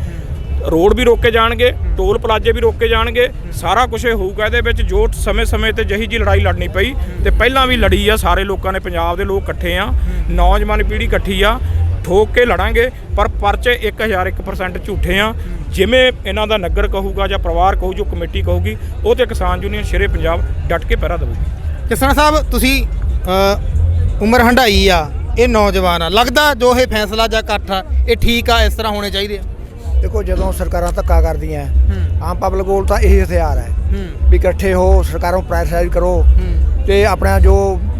ਰੋਡ ਵੀ ਰੋਕੇ ਜਾਣਗੇ, ਟੋਲ ਪਲਾਜ਼ੇ ਵੀ ਰੋਕੇ ਜਾਣਗੇ, ਸਾਰਾ ਕੁਝ ਹੋਊਗਾ ਇਹਦੇ ਵਿੱਚ, ਜੋ ਸਮੇਂ-ਸਮੇਂ ਤੇ ਜਹੀ ਜੀ ਲੜਾਈ ਲੜਨੀ ਪਈ, ਤੇ ਪਹਿਲਾਂ ਵੀ ਲੜੀ ਆ ਸਾਰੇ ਲੋਕਾਂ ਨੇ, ਪੰਜਾਬ ਦੇ ਲੋਕ ਇਕੱਠੇ ਆ, ਨੌਜਵਾਨ ਪੀੜ੍ਹੀ ਇਕੱਠੀ ਆ, ਠੋਕ ਕੇ ਲੜਾਂਗੇ, ਪਰ ਪਰਚੇ 1001% ਝੂਠੇ ਆ, ਜਿਵੇਂ ਇਹਨਾਂ ਦਾ ਨਗਰ ਕਹੂਗਾ ਜਾਂ ਪਰਿਵਾਰ ਕਹੂ, ਜੋ ਕਮੇਟੀ ਕਹੂਗੀ, ਉਹ ਤੇ ਕਿਸਾਨ ਯੂਨੀਅਨ ਸ਼ੇਰੇ ਪੰਜਾਬ ਡਟ ਕੇ ਪਹਿਰਾ ਦੇਵੇਗੀ। ਕਿਸਾਨ ਸਾਹਿਬ, ਤੁਸੀਂ ਉਮਰ ਹੰਡਾਈ ਆ, ਇਹ ਨੌਜਵਾਨ ਆ, ਲੱਗਦਾ ਜੋ ਇਹ ਫੈਸਲਾ ਜਾਂ ਇਕੱਠ ਆ, ਇਹ ਠੀਕ ਆ, ਇਸ ਤਰ੍ਹਾਂ ਹੋਣੇ ਚਾਹੀਦੇ ਆ? ਦੇਖੋ ਜਦੋਂ ਸਰਕਾਰਾਂ ਧੱਕਾ ਕਰਦੀਆਂ ਆਮ ਪਬਲਿਕ ਕੋਲ ਤਾਂ ਇਹੀ ਹਥਿਆਰ ਹੈ ਵੀ ਇਕੱਠੇ ਹੋ ਸਰਕਾਰਾਂ ਨੂੰ ਪ੍ਰੈਸ਼ਰਾਈਜ਼ ਕਰੋ ਤੇ ਆਪਣਾ ਜੋ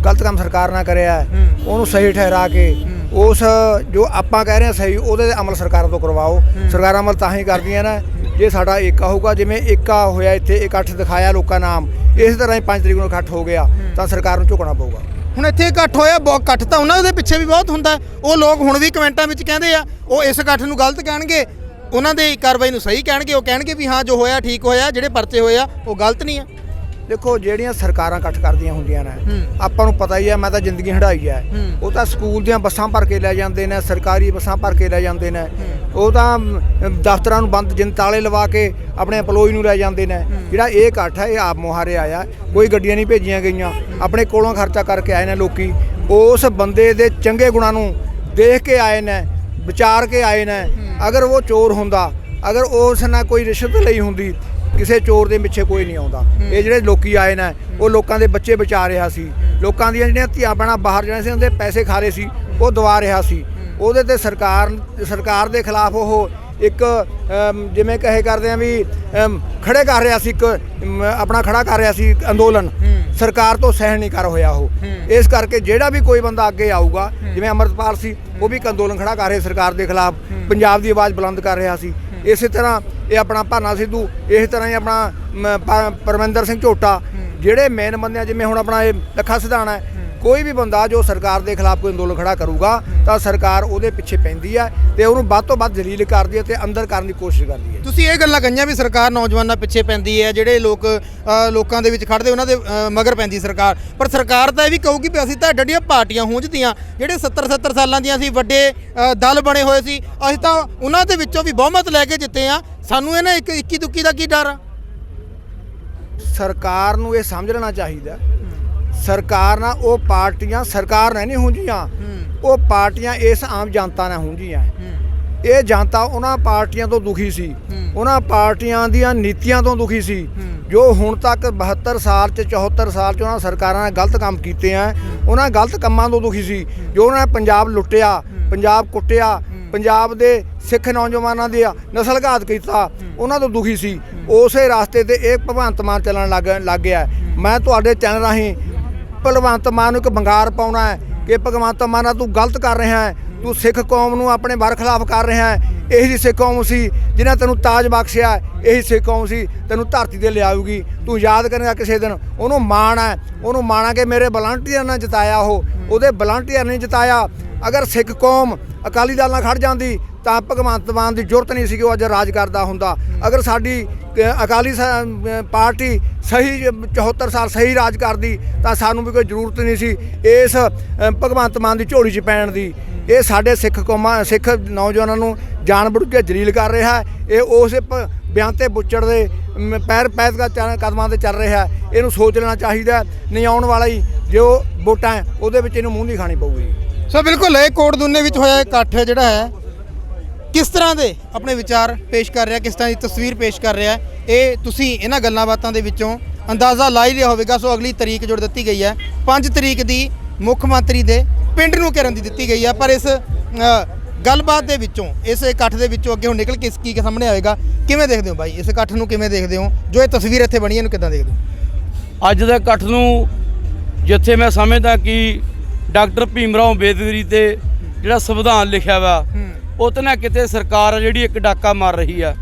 ਗਲਤ ਕੰਮ ਸਰਕਾਰ ਨਾ ਕਰਿਆ ਉਹਨੂੰ ਸਹੀ ਠਹਿਰਾ ਕੇ ਉਸ ਜੋ ਆਪਾਂ ਕਹਿ ਰਹੇ ਹਾਂ ਸਹੀ ਉਹਦੇ ਅਮਲ ਸਰਕਾਰਾਂ ਤੋਂ ਕਰਵਾਓ। ਸਰਕਾਰਾਂ ਅਮਲ ਤਾਂ ਹੀ ਕਰਦੀਆਂ ਨਾ ਜੇ ਸਾਡਾ ਏਕਾ ਹੋਊਗਾ ਜਿਵੇਂ ਏਕਾ ਹੋਇਆ ਇੱਥੇ ਇਕੱਠ ਦਿਖਾਇਆ ਲੋਕਾਂ ਨਾਮ ਇਸੇ ਤਰ੍ਹਾਂ ਹੀ 5 ਤਰੀਕ ਨੂੰ ਇਕੱਠ ਹੋ ਗਿਆ ਤਾਂ ਸਰਕਾਰ ਨੂੰ ਝੁਕਣਾ ਪਊਗਾ। ਹੁਣ ਇੱਥੇ ਇਕੱਠ ਹੋਇਆ ਬਹੁਤ ਇਕੱਠ ਤਾਂ ਉਹਨਾਂ ਦੇ ਪਿੱਛੇ ਵੀ ਬਹੁਤ ਹੁੰਦਾ। ਉਹ ਲੋਕ ਹੁਣ ਵੀ ਕਮੈਂਟਾਂ ਵਿੱਚ ਕਹਿੰਦੇ ਆ ਉਹ ਇਸ ਇਕੱਠ ਨੂੰ ਗਲਤ ਕਹਿਣਗੇ ਉਹਨਾਂ ਦੇ ਕਾਰਵਾਈ ਨੂੰ ਸਹੀ ਕਹਿਣਗੇ ਉਹ ਕਹਿਣਗੇ ਵੀ ਹਾਂ ਜੋ ਹੋਇਆ ਠੀਕ ਹੋਇਆ ਜਿਹੜੇ ਪਰਚੇ ਹੋਏ ਆ ਉਹ ਗਲਤ ਨਹੀਂ ਆ। ਦੇਖੋ ਜਿਹੜੀਆਂ ਸਰਕਾਰਾਂ ਇਕੱਠ ਕਰਦੀਆਂ ਹੁੰਦੀਆਂ ਨੇ ਆਪਾਂ ਨੂੰ ਪਤਾ ਹੀ ਹੈ ਮੈਂ ਤਾਂ ਜ਼ਿੰਦਗੀ ਹੰਢਾਈ ਹੈ। ਉਹ ਤਾਂ ਸਕੂਲ ਦੀਆਂ ਬੱਸਾਂ ਭਰ ਕੇ ਲੈ ਜਾਂਦੇ ਨੇ ਸਰਕਾਰੀ ਬੱਸਾਂ ਭਰ ਕੇ ਲੈ ਜਾਂਦੇ ਨੇ। ਉਹ ਤਾਂ ਦਫ਼ਤਰਾਂ ਨੂੰ ਬੰਦ ਜਿੰਨ ਤਾਲੇ ਲਵਾ ਕੇ ਆਪਣੇ EMPLOYE ਨੂੰ ਲੈ ਜਾਂਦੇ ਨੇ। ਜਿਹੜਾ ਇਹ ਇਕੱਠ ਹੈ ਇਹ ਆਪ ਮੁਹਾਰੇ ਆਇਆ। ਕੋਈ ਗੱਡੀਆਂ ਨਹੀਂ ਭੇਜੀਆਂ ਗਈਆਂ। ਆਪਣੇ ਕੋਲੋਂ ਖਰਚਾ ਕਰਕੇ ਆਏ ਨੇ ਲੋਕੀ। ਉਸ ਬੰਦੇ ਦੇ ਚੰਗੇ ਗੁਣਾਂ ਨੂੰ ਦੇਖ ਕੇ ਆਏ ਨੇ। ਵਿਚਾਰ ਕੇ ਆਏ ਨੇ ਅਗਰ ਉਹ ਚੋਰ ਹੁੰਦਾ ਅਗਰ ਉਸ ਨਾਲ ਕੋਈ ਰਿਸ਼ਵਤ ਲਈ ਹੁੰਦੀ ਕਿਸੇ ਚੋਰ ਦੇ ਪਿੱਛੇ ਕੋਈ ਨਹੀਂ ਆਉਂਦਾ। ਇਹ ਜਿਹੜੇ ਲੋਕੀ ਆਏ ਨੇ ਉਹ ਲੋਕਾਂ ਦੇ ਬੱਚੇ ਬਚਾ ਰਿਹਾ ਸੀ। ਲੋਕਾਂ ਦੀਆਂ ਜਿਹੜੀਆਂ ਧੀਆਂ ਬਣਾ ਬਾਹਰ ਜਾਣੇ ਸੀ ਉਹਦੇ ਪੈਸੇ ਖਾ ਰਹੇ ਸੀ ਉਹ ਦਵਾ ਰਿਹਾ ਸੀ। ਉਹਦੇ ਤੇ ਸਰਕਾਰ ਸਰਕਾਰ ਦੇ ਖਿਲਾਫ ਉਹ ਇੱਕ ਜਿਵੇਂ ਕਹੇ ਕਰਦੇ ਆ ਵੀ ਖੜੇ ਕਰ ਰਿਹਾ ਸੀ ਇੱਕ ਆਪਣਾ ਖੜਾ ਕਰ ਰਿਹਾ ਸੀ ਅੰਦੋਲਨ। ਸਰਕਾਰ ਤੋਂ ਸਹਿਣ ਨਹੀਂ ਕਰ ਹੋਇਆ ਉਹ। ਇਸ ਕਰਕੇ ਜਿਹੜਾ ਵੀ ਕੋਈ ਬੰਦਾ ਅੱਗੇ ਆਊਗਾ ਜਿਵੇਂ ਅਮਰਤਪਾਲ ਸੀ ਉਹ ਵੀ ਇੱਕ ਅੰਦੋਲਨ ਖੜਾ ਕਰ ਰਿਹਾ ਸਰਕਾਰ ਦੇ ਖਿਲਾਫ। ਪੰਜਾਬ ਦੀ ਆਵਾਜ਼ ਬੁਲੰਦ ਕਰ ਰਿਹਾ ਸੀ। ਇਸੇ ਤਰ੍ਹਾਂ ਇਹ ਆਪਣਾ ਭਾਨਾ ਸਿੱਧੂ ਇਸੇ ਤਰ੍ਹਾਂ ਹੀ ਆਪਣਾ ਪਰਮਿੰਦਰ ਸਿੰਘ ਝੋਟਾ। ਜਿਹੜੇ ਮੇਨ ਬੰਦੇ ਆ ਜਿਵੇਂ ਹੁਣ ਆਪਣਾ ਇਹ ਲੱਖਾ ਸਿਧਾਣਾ ਹੈ ਕੋਈ ਵੀ ਬੰਦਾ ਜੋ ਸਰਕਾਰ ਦੇ ਖਿਲਾਫ ਕੋਈ ਅੰਦੋਲਨ ਖੜਾ ਕਰੂਗਾ ਤਾਂ ਸਰਕਾਰ ਉਹਦੇ ਪਿੱਛੇ ਪੈਂਦੀ ਹੈ ਤੇ ਉਹਨੂੰ ਵੱਧ ਤੋਂ ਵੱਧ ਜਲੀਲ ਕਰਦੀ ਹੈ ਤੇ ਅੰਦਰ ਕਰਨ ਦੀ ਕੋਸ਼ਿਸ਼ ਕਰਦੀ ਹੈ ਤੁਸੀਂ ਇਹ ਗੱਲਾਂ ਕਹੀਆਂ ਵੀ ਸਰਕਾਰ ਨੌਜਵਾਨਾਂ ਪਿੱਛੇ ਪੈਂਦੀ ਹੈ ਜਿਹੜੇ ਲੋਕ ਲੋਕਾਂ ਦੇ ਵਿੱਚ ਖੜਦੇ ਉਹਨਾਂ ਦੇ ਮਗਰ ਪੈਂਦੀ ਸਰਕਾਰ। ਪਰ ਸਰਕਾਰ ਤਾਂ ਇਹ ਵੀ ਕਹੂਗੀ ਵੀ ਅਸੀਂ ਤਾਂ ਡੱਡੀਆਂ ਪਾਰਟੀਆਂ ਹੁੰਜਦੀਆਂ ਜਿਹੜੇ 70 70 ਸਾਲਾਂ ਦੀਆਂ ਸੀ ਵੱਡੇ ਦਲ ਬਣੇ ਹੋਏ ਸੀ ਅਸੀਂ ਤਾਂ ਉਹਨਾਂ ਦੇ ਵਿੱਚੋਂ ਵੀ ਬਹੁਮਤ ਲੈ ਕੇ ਜਿੱਤੇ ਆ। ਸਾਨੂੰ ਇਹਨਾਂ ਇੱਕ ਇੱਕੀ ਦੁੱਕੀ ਦਾ ਕੀ ਡਰ ਆ? ਸਰਕਾਰ ਨੂੰ ਇਹ ਸਮਝ ਲੈਣਾ ਚਾਹੀਦਾ ਸਰਕਾਰ ਨਾਲ ਉਹ ਪਾਰਟੀਆਂ ਸਰਕਾਰ ਨਾਲ ਨਹੀਂ ਹੁੰਜੀਆਂ ਉਹ ਪਾਰਟੀਆਂ ਇਸ ਆਮ ਜਨਤਾ ਨਾਲ ਹੁੰਜੀਆਂ ਇਹ ਜਨਤਾ ਉਹਨਾਂ ਪਾਰਟੀਆਂ ਤੋਂ ਦੁਖੀ ਸੀ। ਉਹਨਾਂ ਪਾਰਟੀਆਂ ਦੀਆਂ ਨੀਤੀਆਂ ਤੋਂ ਦੁਖੀ ਸੀ। ਜੋ ਹੁਣ ਤੱਕ 72 ਸਾਲ ਚ 74 ਸਾਲ ਚ ਉਹਨਾਂ ਸਰਕਾਰਾਂ ਨੇ ਗਲਤ ਕੰਮ ਕੀਤੇ ਆ ਉਹਨਾਂ ਗਲਤ ਕੰਮਾਂ ਤੋਂ ਦੁਖੀ ਸੀ। ਜੋ ਉਹਨਾਂ ਨੇ ਪੰਜਾਬ ਲੁੱਟਿਆ ਪੰਜਾਬ ਕੁੱਟਿਆ ਪੰਜਾਬ ਦੇ ਸਿੱਖ ਨੌਜਵਾਨਾਂ ਦੀ ਨਸਲਘਾਤ ਕੀਤਾ ਉਹਨਾਂ ਤੋਂ ਦੁਖੀ ਸੀ। ਉਸੇ ਰਸਤੇ ਤੇ ਇਹ ਭਗਵੰਤ ਮਾਨ ਚੱਲਣ ਲੱਗ ਗਿਆ। ਮੈਂ ਤੁਹਾਡੇ ਚੈਨਲ ਰਾਹੀਂ ਭਗਵੰਤ ਮਾਨ ਨੂੰ ਇੱਕ ਬੰਗਾਰ ਪਾਉਣਾ ਹੈ ਕਿ ਭਗਵੰਤ ਮਾਨਾ ਤੂੰ ਗਲਤ ਕਰ ਰਿਹਾ ਹੈ, ਤੂੰ ਸਿੱਖ ਕੌਮ ਨੂੰ ਆਪਣੇ ਵਰ ਖਿਲਾਫ ਕਰ ਰਿਹਾ ਹੈ। ਇਹੀ ਜਿਹੀ ਸਿੱਖ ਕੌਮ ਸੀ ਜਿਨ੍ਹਾਂ ਤੈਨੂੰ ਤਾਜ ਬਖਸ਼ਿਆ, ਇਹੀ ਸਿੱਖ ਕੌਮ ਸੀ, ਤੈਨੂੰ ਧਰਤੀ ਤੇ ਲਿਆਊਗੀ। ਤੂੰ ਯਾਦ ਕਰੇਗਾ ਕਿਸੇ ਦਿਨ, ਉਹਨੂੰ ਮਾਣ ਹੈ, ਉਹਨੂੰ ਮਾਣਾ ਕਿ ਮੇਰੇ ਵਲੰਟੀਅਰ ਨੇ ਜਿਤਾਇਆ ਉਹ, ਉਹਦੇ ਵਲੰਟੀਅਰ ਨੇ ਜਿਤਾਇਆ। ਅਗਰ ਸਿੱਖ ਕੌਮ ਅਕਾਲੀ ਦਲ ਨਾਲ ਖੜ ਜਾਂਦੀ, ਤਾਂ ਭਗਵੰਤ ਮਾਨ ਦੀ ਜ਼ਰੂਰਤ ਨਹੀਂ ਸੀ ਕਿ ਉਹ ਅੱਜ ਰਾਜ ਕਰਦਾ ਹੁੰਦਾ। ਅਗਰ ਸਾਡੀ ਅਕਾਲੀ ਸ- ਪਾਰਟੀ ਸਹੀ 74 ਸਾਲ ਸਹੀ ਰਾਜ ਕਰਦੀ, ਤਾਂ ਸਾਨੂੰ ਵੀ ਕੋਈ ਜ਼ਰੂਰਤ ਨਹੀਂ ਸੀ ਇਸ ਭਗਵੰਤ ਮਾਨ ਦੀ ਝੋਲੀ 'ਚ ਪੈਣ ਦੀ। ਇਹ ਸਾਡੇ ਸਿੱਖ ਕੌਮਾਂ, ਸਿੱਖ ਨੌਜਵਾਨਾਂ ਨੂੰ ਜਾਣਬੁੱਝ ਕੇ ਜਲੀਲ ਕਰ ਰਿਹਾ ਇਹ ਉਸ ਪ- ਬਿਆਨ ਤੇ ਬੁੱਚੜ ਦੇ ਪੈਰ ਪੈਦਗਾ ਚੱਲ- ਕਦਮਾਂ ਤੇ ਚੱਲ ਰਿਹਾ ਇਹਨੂੰ ਸੋਚ ਲੈਣਾ ਚਾਹੀਦਾ ਨਹੀਂ ਆਉਣ ਵਾਲਾ ਹੀ ਜੋ ਵੋਟਾਂ ਉਹਦੇ ਵਿੱਚ ਇਹਨੂੰ ਮੂੰਹ ਨਹੀਂ ਖਾਣੀ ਪਊਗੀ। ਸੋ ਬਿਲਕੁਲ, ਇਹ ਕੋਟ ਦੁੰਨੇ ਵਿੱਚ ਹੋਇਆ ਇਕੱਠ ਜਿਹੜਾ ਹੈ। ਕਿਸ ਤਰ੍ਹਾਂ ਦੇ ਆਪਣੇ ਵਿਚਾਰ ਪੇਸ਼ ਕਰ ਰਿਹਾ, ਕਿਸ ਤਰ੍ਹਾਂ ਦੀ ਤਸਵੀਰ ਪੇਸ਼ ਕਰ ਰਿਹਾ ਇਹ ਤੁਸੀਂ ਇਹਨਾਂ ਗੱਲਾਂ ਬਾਤਾਂ ਦੇ ਵਿੱਚੋਂ ਅੰਦਾਜ਼ਾ ਲਾ ਹੀ ਲਿਆ ਹੋਵੇਗਾ। ਸੋ ਅਗਲੀ ਤਰੀਕ ਜੋ ਦਿੱਤੀ ਗਈ ਹੈ। 5 ਤਰੀਕ ਦੀ ਮੁੱਖ ਮੰਤਰੀ ਦੇ ਪਿੰਡ ਨੂੰ ਘੇਰਨ ਦੀ ਦਿੱਤੀ ਗਈ ਹੈ। ਪਰ ਇਸ ਗੱਲਬਾਤ ਦੇ ਵਿੱਚੋਂ, ਇਸ ਇਕੱਠ ਦੇ ਵਿੱਚੋਂ ਅੱਗੇ ਹੁਣ ਨਿਕਲ ਕੇ ਕੀ ਕੀ ਸਾਹਮਣੇ ਆਏਗਾ ਕਿਵੇਂ ਦੇਖਦੇ ਹੋ ਬਾਈ? ਇਸ ਇਕੱਠ ਨੂੰ ਕਿਵੇਂ ਦੇਖਦੇ ਹੋ? ਜੋ ਇਹ ਤਸਵੀਰ ਇੱਥੇ ਬਣੀ ਇਹਨੂੰ ਕਿੱਦਾਂ ਦੇਖਦੇ ਹੋ? ਅੱਜ ਦੇ ਇਕੱਠ ਨੂੰ ਜਿੱਥੇ ਮੈਂ ਸਮਝਦਾ ਕਿ ਡਾਕਟਰ ਭੀਮਰਾਓ ਅੰਬੇਦਕਰੀ ਤੇ ਜਿਹੜਾ ਸੰਵਿਧਾਨ ਲਿਖਿਆ ਵਾ ਉਹ ਤੇ ਨਾ ਕਿਤੇ ਸਰਕਾਰ ਆ ਜਿਹੜੀ ਇੱਕ ਡਾਕਾ ਮਾਰ ਰਹੀ ਆ।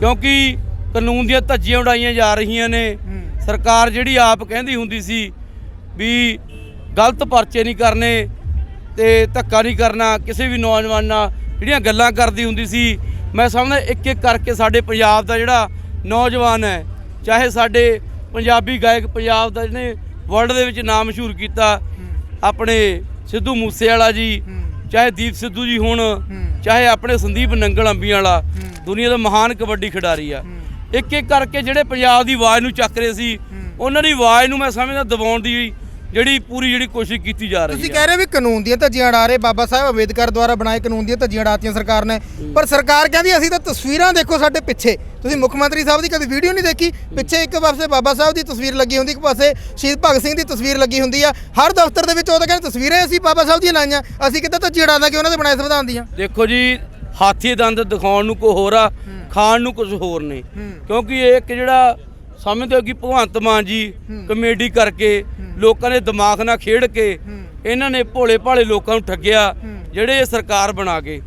ਕਿਉਂਕਿ ਕਾਨੂੰਨ ਦੀਆਂ ਧੱਜੀਆਂ ਉਡਾਈਆਂ ਜਾ ਰਹੀਆਂ ਨੇ। ਸਰਕਾਰ ਜਿਹੜੀ ਆਪ ਕਹਿੰਦੀ ਹੁੰਦੀ ਸੀ ਵੀ ਗਲਤ ਪਰਚੇ ਨਹੀਂ ਕਰਨੇ ਤੇ ਧੱਕਾ ਨਹੀਂ ਕਰਨਾ ਕਿਸੇ ਵੀ ਨੌਜਵਾਨ ਨਾਲ ਜਿਹੜੀਆਂ ਗੱਲਾਂ ਕਰਦੀ ਹੁੰਦੀ ਸੀ ਮੈਂ ਸਮਝਦਾ ਇੱਕ ਇੱਕ ਕਰਕੇ ਸਾਡੇ ਪੰਜਾਬ ਦਾ ਜਿਹੜਾ ਨੌਜਵਾਨ ਹੈ ਚਾਹੇ ਸਾਡੇ ਪੰਜਾਬੀ ਗਾਇਕ ਪੰਜਾਬ ਦਾ ਜਿਹਨੇ ਵਰਲਡ ਦੇ ਵਿੱਚ ਨਾਮ ਮਸ਼ਹੂਰ ਕੀਤਾ ਆਪਣੇ ਸਿੱਧੂ ਮੂਸੇਵਾਲਾ ਜੀ ਚਾਹੇ ਦੀਪ ਸਿੱਧੂ ਜੀ ਹੁਣ ਚਾਹੇ ਆਪਣੇ ਸੰਦੀਪ ਨੰਗਲ ਅੰਬੀਆਂ ਵਾਲਾ ਦੁਨੀਆ ਦਾ ਮਹਾਨ ਕਬੱਡੀ ਖਿਡਾਰੀ ਆ। ਇੱਕ ਇੱਕ ਕਰਕੇ ਜਿਹੜੇ ਪੰਜਾਬ ਦੀ ਆਵਾਜ਼ ਨੂੰ ਚੱਕ ਰਹੇ ਸੀ ਉਹਨਾਂ ਦੀ ਆਵਾਜ਼ ਨੂੰ ਮੈਂ ਸਮਝਦਾ ਦਬਾਉਣ ਦੀ ਜਿਹੜੀ ਪੂਰੀ ਜਿਹੜੀ ਕੋਸ਼ਿਸ਼ ਕੀਤੀ ਜਾ ਰਹੀ ਤੁਸੀਂ ਹੈ ਕਹਿ ਰਹੇ ਵੀ ਕਾਨੂੰਨ ਦੀਆਂ ਧੱਜੀਆਂ ਉਡਾ ਰਹੇ ਬਾਬਾ ਸਾਹਿਬ ਅੰਬੇਦਕਰ ਦੁਆਰਾ ਬਣਾਏ ਕਾਨੂੰਨ ਦੀਆਂ ਧੱਜੀਆਂ ਉਡਾਤੀਆਂ ਸਰਕਾਰ ਨੇ। ਪਰ ਸਰਕਾਰ ਕਹਿੰਦੀ ਅਸੀਂ ਤਾਂ ਤਸਵੀਰਾਂ ਦੇਖੋ ਸਾਡੇ ਪਿੱਛੇ। ਤੁਸੀਂ ਮੁੱਖ ਮੰਤਰੀ ਸਾਹਿਬ ਦੀ ਕਦੇ ਵੀਡੀਓ ਨਹੀਂ ਦੇਖੀ? ਪਿੱਛੇ ਇੱਕ ਪਾਸੇ ਬਾਬਾ ਸਾਹਿਬ ਦੀ ਤਸਵੀਰ ਲੱਗੀ ਹੁੰਦੀ ਇੱਕ ਪਾਸੇ ਸ਼ਹੀਦ ਭਗਤ ਸਿੰਘ ਦੀ ਤਸਵੀਰ ਲੱਗੀ ਹੁੰਦੀ ਆ। ਹਰ ਦਫ਼ਤਰ ਦੇ ਵਿੱਚ ਉਹ ਤਾਂ ਕਹਿੰਦੇ ਤਸਵੀਰਾਂ ਅਸੀਂ ਬਾਬਾ ਸਾਹਿਬ ਦੀਆਂ ਲਾਈਆਂ। ਅਸੀਂ ਕਿੱਦਾਂ ਧੱਜੀ ਉਡਾ ਦਾਂਗੇ ਉਹਨਾਂ ਦੇ ਬਣਾਏ ਸੰਵਿਧਾਨ ਦੀਆਂ? ਦੇਖੋ ਜੀ ਹਾਥੀ ਦੰਦ ਦਿਖਾਉਣ ਨੂੰ ਕੋਈ ਹੋਰ ਆ ਖਾਣ ਨੂੰ ਕੁਝ ਹੋਰ ਨੇ। ਕਿਉਂਕਿ ਇਹ ਇੱਕ ਜਿਹੜਾ ਸਮਝਦੇ ਹੋ ਕਿ ਭਗਵੰਤ ਮਾਨ ਜੀ ਕਮੇਡੀ ਕਰਕੇ ਲੋਕਾਂ ਦੇ ਦਿਮਾਗ ਨਾਲ ਖੇਡ ਕੇ ਇਹਨਾਂ ਨੇ ਭੋਲੇ ਭਾਲੇ ਲੋਕਾਂ ਨੂੰ ਠੱਗਿਆ ਜਿਹੜੇ ਇਹ ਸਰਕਾਰ ਬਣਾ ਕੇ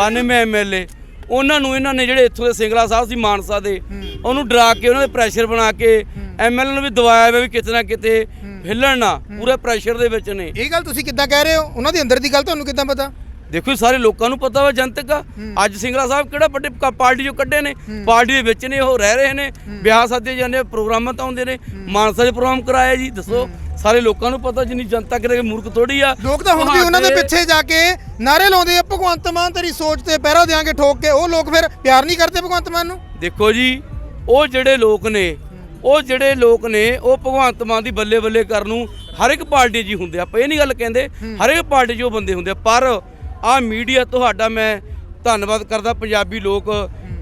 92 ਐਮਐਲਏ ਉਹਨਾਂ ਨੂੰ ਇਹਨਾਂ ਨੇ ਜਿਹੜੇ ਇੱਥੋਂ ਦੇ ਸਿੰਗਲਾ ਸਾਹਿਬ ਸੀ ਮਾਨਸਾ ਦੇ ਉਹਨੂੰ ਡਰਾ ਕੇ ਉਹਨਾਂ ਦੇ ਪ੍ਰੈਸ਼ਰ ਬਣਾ ਕੇ ਐਮਐਲਏ ਨੂੰ ਵੀ ਦਵਾਇਆ ਹੋਇਆ ਵੀ ਕਿਤੇ ਨਾ ਕਿਤੇ ਹਿੱਲਣ ਨਾ ਪੂਰੇ ਪ੍ਰੈਸ਼ਰ ਦੇ ਵਿੱਚ ਨੇ। ਇਹ ਗੱਲ ਤੁਸੀਂ ਕਿੱਦਾਂ ਕਹਿ ਰਹੇ ਹੋ? ਉਹਨਾਂ ਦੇ ਅੰਦਰ ਦੀ ਗੱਲ ਤੁਹਾਨੂੰ ਕਿੱਦਾਂ ਪਤਾ? ਦੇਖੋ ਜੀ, ਸਾਰੇ ਲੋਕਾਂ ਨੂੰ ਪਤਾ ਵਾ ਜਨਤਕ ਆ। ਅੱਜ ਸਿੰਗਲਾ ਸਾਹਿਬ ਕਿਹੜਾ ਵੱਡੇ ਪਾਰਟੀ ਚੋਂ ਕੱਢੇ ਨੇ। ਪਾਰਟੀ ਦੇ ਵਿੱਚ ਨੇ ਉਹ ਰਹਿ ਰਹੇ ਨੇ। ਵਿਆਹ ਸਾਦੇ ਜਾਂਦੇ ਪ੍ਰੋਗਰਾਮਾਂ ਤਾਂ ਆਉਂਦੇ ਨੇ। ਮਾਨਸਾ ਦੇ ਪ੍ਰੋਗਰਾਮ ਕਰਾਇਆ ਜੀ ਦੱਸੋ। ਸਾਰੇ ਲੋਕਾਂ ਨੂੰ ਪਤਾ ਜਿੰਨੀ ਜਨਤਾ ਕਿਤੇ ਮੂਰਖ ਥੋੜੀ ਆ। ਲੋਕ ਤਾਂ ਹੁਣ ਵੀ ਉਹਨਾਂ ਦੇ ਪਿੱਛੇ ਜਾ ਕੇ ਨਾਰੇ ਲਾਉਂਦੇ ਆ ਭਗਵੰਤ ਮਾਨ ਤੇਰੀ ਸੋਚ ਤੇ ਪਹਿਰਾ ਦੇਾਂਗੇ ਠੋਕ ਕੇ। ਉਹ ਲੋਕ ਫਿਰ ਪਿਆਰ ਨਹੀਂ ਕਰਦੇ ਭਗਵੰਤ ਮਾਨ ਨੂੰ? ਦੇਖੋ ਜੀ ਉਹ ਜਿਹੜੇ ਲੋਕ ਨੇ ਉਹ ਜਿਹੜੇ ਲੋਕ ਨੇ ਉਹ ਭਗਵੰਤ ਮਾਨ ਦੀ ਬੱਲੇ ਬੱਲੇ ਕਰਨ ਨੂੰ ਹਰ ਇੱਕ ਪਾਰਟੀ ਹੀ ਹੁੰਦੇ ਆ। ਆਪਾਂ ਇਹ ਨਹੀਂ ਗੱਲ ਕਹਿੰਦੇ ਹਰ ਇੱਕ ਪਾਰਟੀ 'ਚ ਉਹ ਬੰਦੇ ਹੁੰਦੇ ਆ। ਪਰ ਆ ਮੀਡੀਆ ਤੁਹਾਡਾ ਮੈਂ ਧੰਨਵਾਦ ਕਰਦਾ ਪੰਜਾਬੀ ਲੋਕ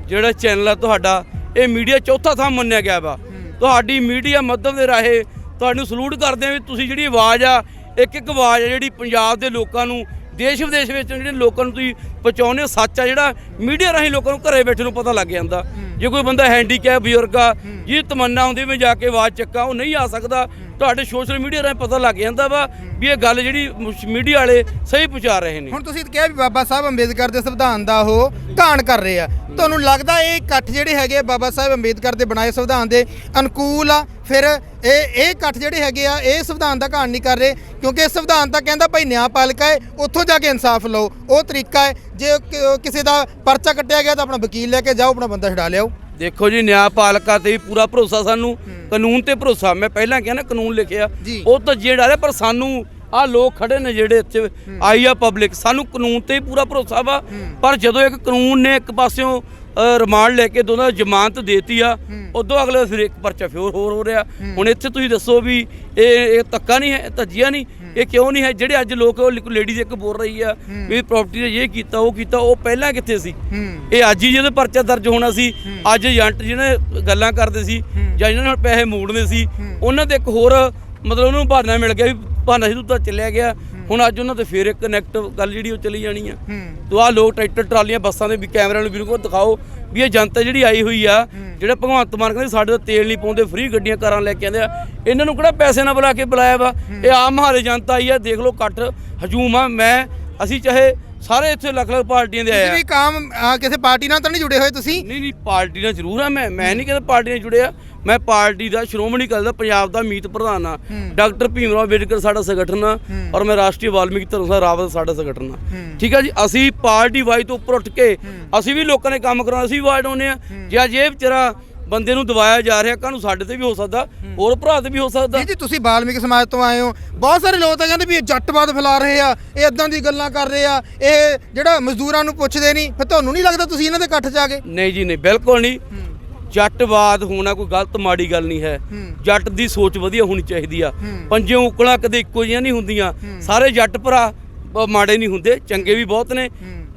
ਜਿਹੜਾ ਚੈਨਲ ਆ ਤੁਹਾਡਾ। ਇਹ ਮੀਡੀਆ ਚੌਥਾ ਥਾਂ ਮੰਨਿਆ ਗਿਆ ਵਾ। ਤੁਹਾਡੀ ਮੀਡੀਆ ਮੱਧਮ ਦੇ ਰਾਹੇ ਤੁਹਾਨੂੰ ਸਲੂਟ ਕਰਦੇ ਆ ਵੀ ਤੁਸੀਂ ਜਿਹੜੀ ਆਵਾਜ਼ ਆ ਇੱਕ ਇੱਕ ਆਵਾਜ਼ ਆ ਜਿਹੜੀ ਪੰਜਾਬ ਦੇ ਲੋਕਾਂ ਨੂੰ ਦੇਸ਼ ਵਿਦੇਸ਼ ਵਿੱਚ ਜਿਹੜੇ ਲੋਕਾਂ ਨੂੰ ਤੁਸੀਂ ਪਹੁੰਚਾਉਂਦੇ ਹੋ ਸੱਚ ਆ ਜਿਹੜਾ ਮੀਡੀਆ ਰਾਹੀਂ ਲੋਕਾਂ ਨੂੰ ਘਰੇ ਬੈਠੇ ਨੂੰ ਪਤਾ ਲੱਗ ਜਾਂਦਾ। ਜੇ ਕੋਈ ਬੰਦਾ ਹੈਂਡੀਕੈਪ ਬਜ਼ੁਰਗ ਆ ਜਿਹਦੀ ਤਮੰਨਾ ਹੁੰਦੀ ਮੈਂ ਜਾ ਕੇ ਆਵਾਜ਼ ਚੱਕਾਂ ਉਹ ਨਹੀਂ ਆ ਸਕਦਾ। ਤੁਹਾਡੇ ਸੋਸ਼ਲ ਮੀਡੀਆ ਰਾਹੀਂ ਪਤਾ ਲੱਗ ਜਾਂਦਾ ਵਾ ਵੀ ਇਹ ਗੱਲ ਜਿਹੜੀ ਮੀਡੀਆ ਵਾਲੇ ਸਹੀ ਪਹੁੰਚਾ ਰਹੇ ਨੇ। ਹੁਣ ਤੁਸੀਂ ਕਿਹਾ ਵੀ ਬਾਬਾ ਸਾਹਿਬ ਅੰਬੇਦਕਰ ਦੇ ਸੰਵਿਧਾਨ ਦਾ ਉਹ ਘਾਣ ਕਰ ਰਹੇ ਆ। ਤੁਹਾਨੂੰ ਲੱਗਦਾ ਇਹ ਇਕੱਠ ਜਿਹੜੇ ਹੈਗੇ ਆ ਬਾਬਾ ਸਾਹਿਬ ਅੰਬੇਦਕਰ ਦੇ ਬਣਾਏ ਸੰਵਿਧਾਨ ਦੇ ਅਨੁਕੂਲ ਆ? ਫਿਰ ਇਹ ਇਹ ਇਕੱਠ ਜਿਹੜੇ ਹੈਗੇ ਆ ਇਹ ਸੰਵਿਧਾਨ ਦਾ ਘਾਣ ਨਹੀਂ ਕਰ ਰਹੇ ਕਿਉਂਕਿ ਇਹ ਸੰਵਿਧਾਨ ਤਾਂ ਕਹਿੰਦਾ ਭਾਈ ਨਿਆਂਪਾਲਿਕਾ ਹੈ ਉੱਥੋਂ ਜਾ ਕੇ ਇਨਸਾਫ ਲਓ। ਉਹ ਤਰੀਕਾ ਹੈ ਜੇ ਕਿਸੇ ਦਾ ਪਰਚਾ ਕੱਟਿਆ ਗਿਆ ਤਾਂ ਆਪਣਾ ਵਕੀਲ ਲੈ ਕੇ ਜਾਓ ਆਪਣਾ ਬੰਦਾ ਛਡਾ ਲਿਆਓ। ਦੇਖੋ ਜੀ ਨਿਆਂਪਾਲਿਕਾ ਤੇ ਵੀ ਪੂਰਾ ਭਰੋਸਾ ਸਾਨੂੰ। ਕਾਨੂੰਨ ਤੇ ਭਰੋਸਾ। ਮੈਂ ਪਹਿਲਾਂ ਕਿਹਾ ਨਾ ਕਾਨੂੰਨ ਲਿਖਿਆ। ਉਹ ਤਾਂ ਜਿਹੜਾ ਪਰ ਸਾਨੂੰ ਆ ਲੋਕ ਖੜੇ ਨੇ ਜਿਹੜੇ ਇੱਥੇ ਆਈ ਆ ਪਬਲਿਕ ਸਾਨੂੰ ਕਾਨੂੰਨ ਤੇ ਪੂਰਾ ਭਰੋਸਾ ਵਾ। ਪਰ ਜਦੋਂ ਇੱਕ ਕਾਨੂੰਨ ਨੇ ਇੱਕ ਪਾਸਿਓਂ ਰਿਮਾਂਡ ਲੈ ਕੇ ਦੋਨਾਂ ਜ਼ਮਾਨਤ ਦੇਤੀ ਆ ਉਦੋਂ ਅਗਲੇ ਫਿਰ ਇੱਕ ਪਰਚਾ ਫਿਰ ਹੋਰ ਹੋ ਰਿਹਾ। ਹੁਣ ਇੱਥੇ ਤੁਸੀਂ ਦੱਸੋ ਵੀ ਇਹ ਇਹ ਧੱਕਾ ਨਹੀਂ ਹੈ ਧੱਜੀਆ ਨਹੀਂ। ਇਹ ਕਿਉਂ ਨਹੀਂ ਹੈ? ਜਿਹੜੇ ਅੱਜ ਲੋਕ ਉਹ ਲੇਡੀਜ਼ ਇੱਕ ਬੋਲ ਰਹੀ ਆ ਵੀ ਪ੍ਰਾਪਰਟੀ ਨੇ ਇਹ ਕੀਤਾ ਉਹ ਕੀਤਾ ਉਹ ਪਹਿਲਾਂ ਕਿੱਥੇ ਸੀ? ਇਹ ਅੱਜ ਹੀ ਜਦੋਂ ਪਰਚਾ ਦਰਜ ਹੋਣਾ ਸੀ ਅੱਜ ਏਜੰਟ ਜਿਹਨੇ ਗੱਲਾਂ ਕਰਦੇ ਸੀ ਜਾਂ ਜਿਹਨਾਂ ਨਾਲ ਪੈਸੇ ਮੋੜਨੇ ਸੀ ਉਹਨਾਂ ਦੇ ਇੱਕ ਹੋਰ ਮਤਲਬ ਉਹਨੂੰ ਬਹਾਨਾ ਮਿਲ ਗਿਆ ਵੀ ਬਹਾਨਾ ਸਿੱਧੂ ਤਾਂ ਚੱਲਿਆ ਗਿਆ। ਹੁਣ ਅੱਜ ਉਹਨਾਂ ਤੇ ਫੇਰ ਇੱਕ ਕਨੈਕਟ ਗੱਲ ਜਿਹੜੀ ਉਹ ਚਲੀ ਜਾਣੀ ਆ। ਤੋ ਆ ਲੋਕ ਟਰੈਕਟਰ ਟਰਾਲੀਆਂ ਬੱਸਾਂ ਦੇ ਵੀ ਕੈਮਰਿਆਂ ਨੂੰ ਵੀਰੋ ਕੋਲ ਦਿਖਾਓ ਵੀ ਇਹ ਜਨਤਾ ਜਿਹੜੀ ਆਈ ਹੋਈ ਆ ਜਿਹੜਾ ਭਗਵੰਤ ਮਾਨ ਕਹਿੰਦੇ ਸਾਡੇ ਤਾਂ ਤੇਲ ਨਹੀਂ ਪਾਉਂਦੇ ਫ੍ਰੀ ਗੱਡੀਆਂ ਕਾਰਾਂ ਲੈ ਕੇ ਆਉਂਦੇ ਆ। ਇਹਨਾਂ ਨੂੰ ਕਿਹੜਾ ਪੈਸੇ ਨਾਲ ਬੁਲਾ ਕੇ ਬੁਲਾਇਆ ਵਾ? ਇਹ ਆਮ ਮਹਾਰੇ ਜਨਤਾ ਆਈ ਆ ਦੇਖ ਲਓ ਇਕੱਠ ਹਜੂਮ ਆ ਮੈਂ ਅਸੀਂ ਚਾਹੇ ਸਾਰੇ ਇੱਥੇ ਲੱਖ ਲੱਖ ਪਾਰਟੀਆਂ ਦੇ ਆਏ ਤੁਸੀਂ ਆ। ਵੀ ਕਾਮ ਕਿਸੇ ਪਾਰਟੀ ਨਾਲ ਤਾਂ ਨਹੀਂ ਜੁੜੇ ਹੋਏ ਤੁਸੀਂ? ਨਹੀਂ ਨਹੀਂ ਪਾਰਟੀ ਨਾਲ ਜ਼ਰੂਰ ਆ ਮੈਂ ਮੈਂ ਨਹੀਂ ਕਹਿੰਦਾ ਪਾਰਟੀ ਨਾਲ ਜੁੜਿਆ ਮੈਂ ਪਾਰਟੀ ਦਾ ਸ਼੍ਰੋਮਣੀ ਅਕਾਲੀ ਦਾ ਪੰਜਾਬ ਦਾ ਮੀਤ ਪ੍ਰਧਾਨ ਆ। ਡਾਕਟਰ ਭੀਮ ਰਾਓ ਅੰਬੇਡਕਰ ਸਾਡਾ ਸੰਗਠਨ ਆ ਔਰ ਮੈਂ ਰਾਸ਼ਟਰੀ ਵਾਲਮੀਕੀ ਧਰਮ ਸਭਾ ਰਾਵਤ ਸਾਡਾ ਸੰਗਠਨ ਆ। ਠੀਕ ਆ ਜੀ ਅਸੀਂ ਪਾਰਟੀ ਵਾਈ ਤੋਂ ਉੱਪਰ ਉੱਠ ਕੇ ਅਸੀਂ ਵੀ ਲੋਕਾਂ ਨੇ ਕੰਮ ਕਰਾਉਣਾ ਅਸੀਂ ਵੀ ਵਾਰਡ ਆਉਂਦੇ ਆ। ਜੇ ਅੱਜ ਇਹ ਵਿਚਾਰਾ ਬੰਦੇ ਨੂੰ ਦਬਾਇਆ ਜਾ ਰਿਹਾ ਕਾਹਨੂੰ ਸਾਡੇ ਤੇ ਵੀ ਹੋ ਸਕਦਾ ਹੋਰ ਭਰਾ ਤੇ ਵੀ ਹੋ ਸਕਦਾ। ਜੀ ਜੀ ਤੁਸੀਂ ਬਾਲਮੀਕ ਸਮਾਜ ਤੋਂ ਆਏ ਹੋ। ਬਹੁਤ ਸਾਰੇ ਲੋਕ ਤਾਂ ਕਹਿੰਦੇ ਵੀ ਇਹ ਜੱਟਵਾਦ ਫੈਲਾ ਰਹੇ ਆ ਇਹ ਇਦਾਂ ਦੀ ਗੱਲਾਂ ਕਰ ਰਹੇ ਆ ਇਹ ਜਿਹੜਾ ਮਜ਼ਦੂਰਾਂ ਨੂੰ ਪੁੱਛਦੇ ਨਹੀਂ ਫਿਰ ਤੁਹਾਨੂੰ ਨਹੀਂ ਲੱਗਦਾ ਤੁਸੀਂ ਇਹਨਾਂ ਦੇ ਇਕੱਠ 'ਚ ਆ ਗਏ? ਨਹੀਂ ਜੀ ਨਹੀਂ ਬਿਲਕੁਲ ਨਹੀਂ। ਜੱਟਵਾਦ ਹੋਣਾ ਕੋਈ ਗਲਤ ਮਾੜੀ ਗੱਲ ਨਹੀਂ ਹੈ। ਜੱਟ ਦੀ ਸੋਚ ਵਧੀਆ ਹੋਣੀ ਚਾਹੀਦੀ ਆ। ਪੰਜੇ ਉਂਕਲਾਂ ਕਦੇ ਇੱਕੋ ਜਿਹੀਆਂ ਨਹੀਂ ਹੁੰਦੀਆਂ। ਸਾਰੇ ਜੱਟ ਭਰਾ ਮਾੜੇ ਨਹੀਂ ਹੁੰਦੇ ਚੰਗੇ ਵੀ ਬਹੁਤ ਨੇ।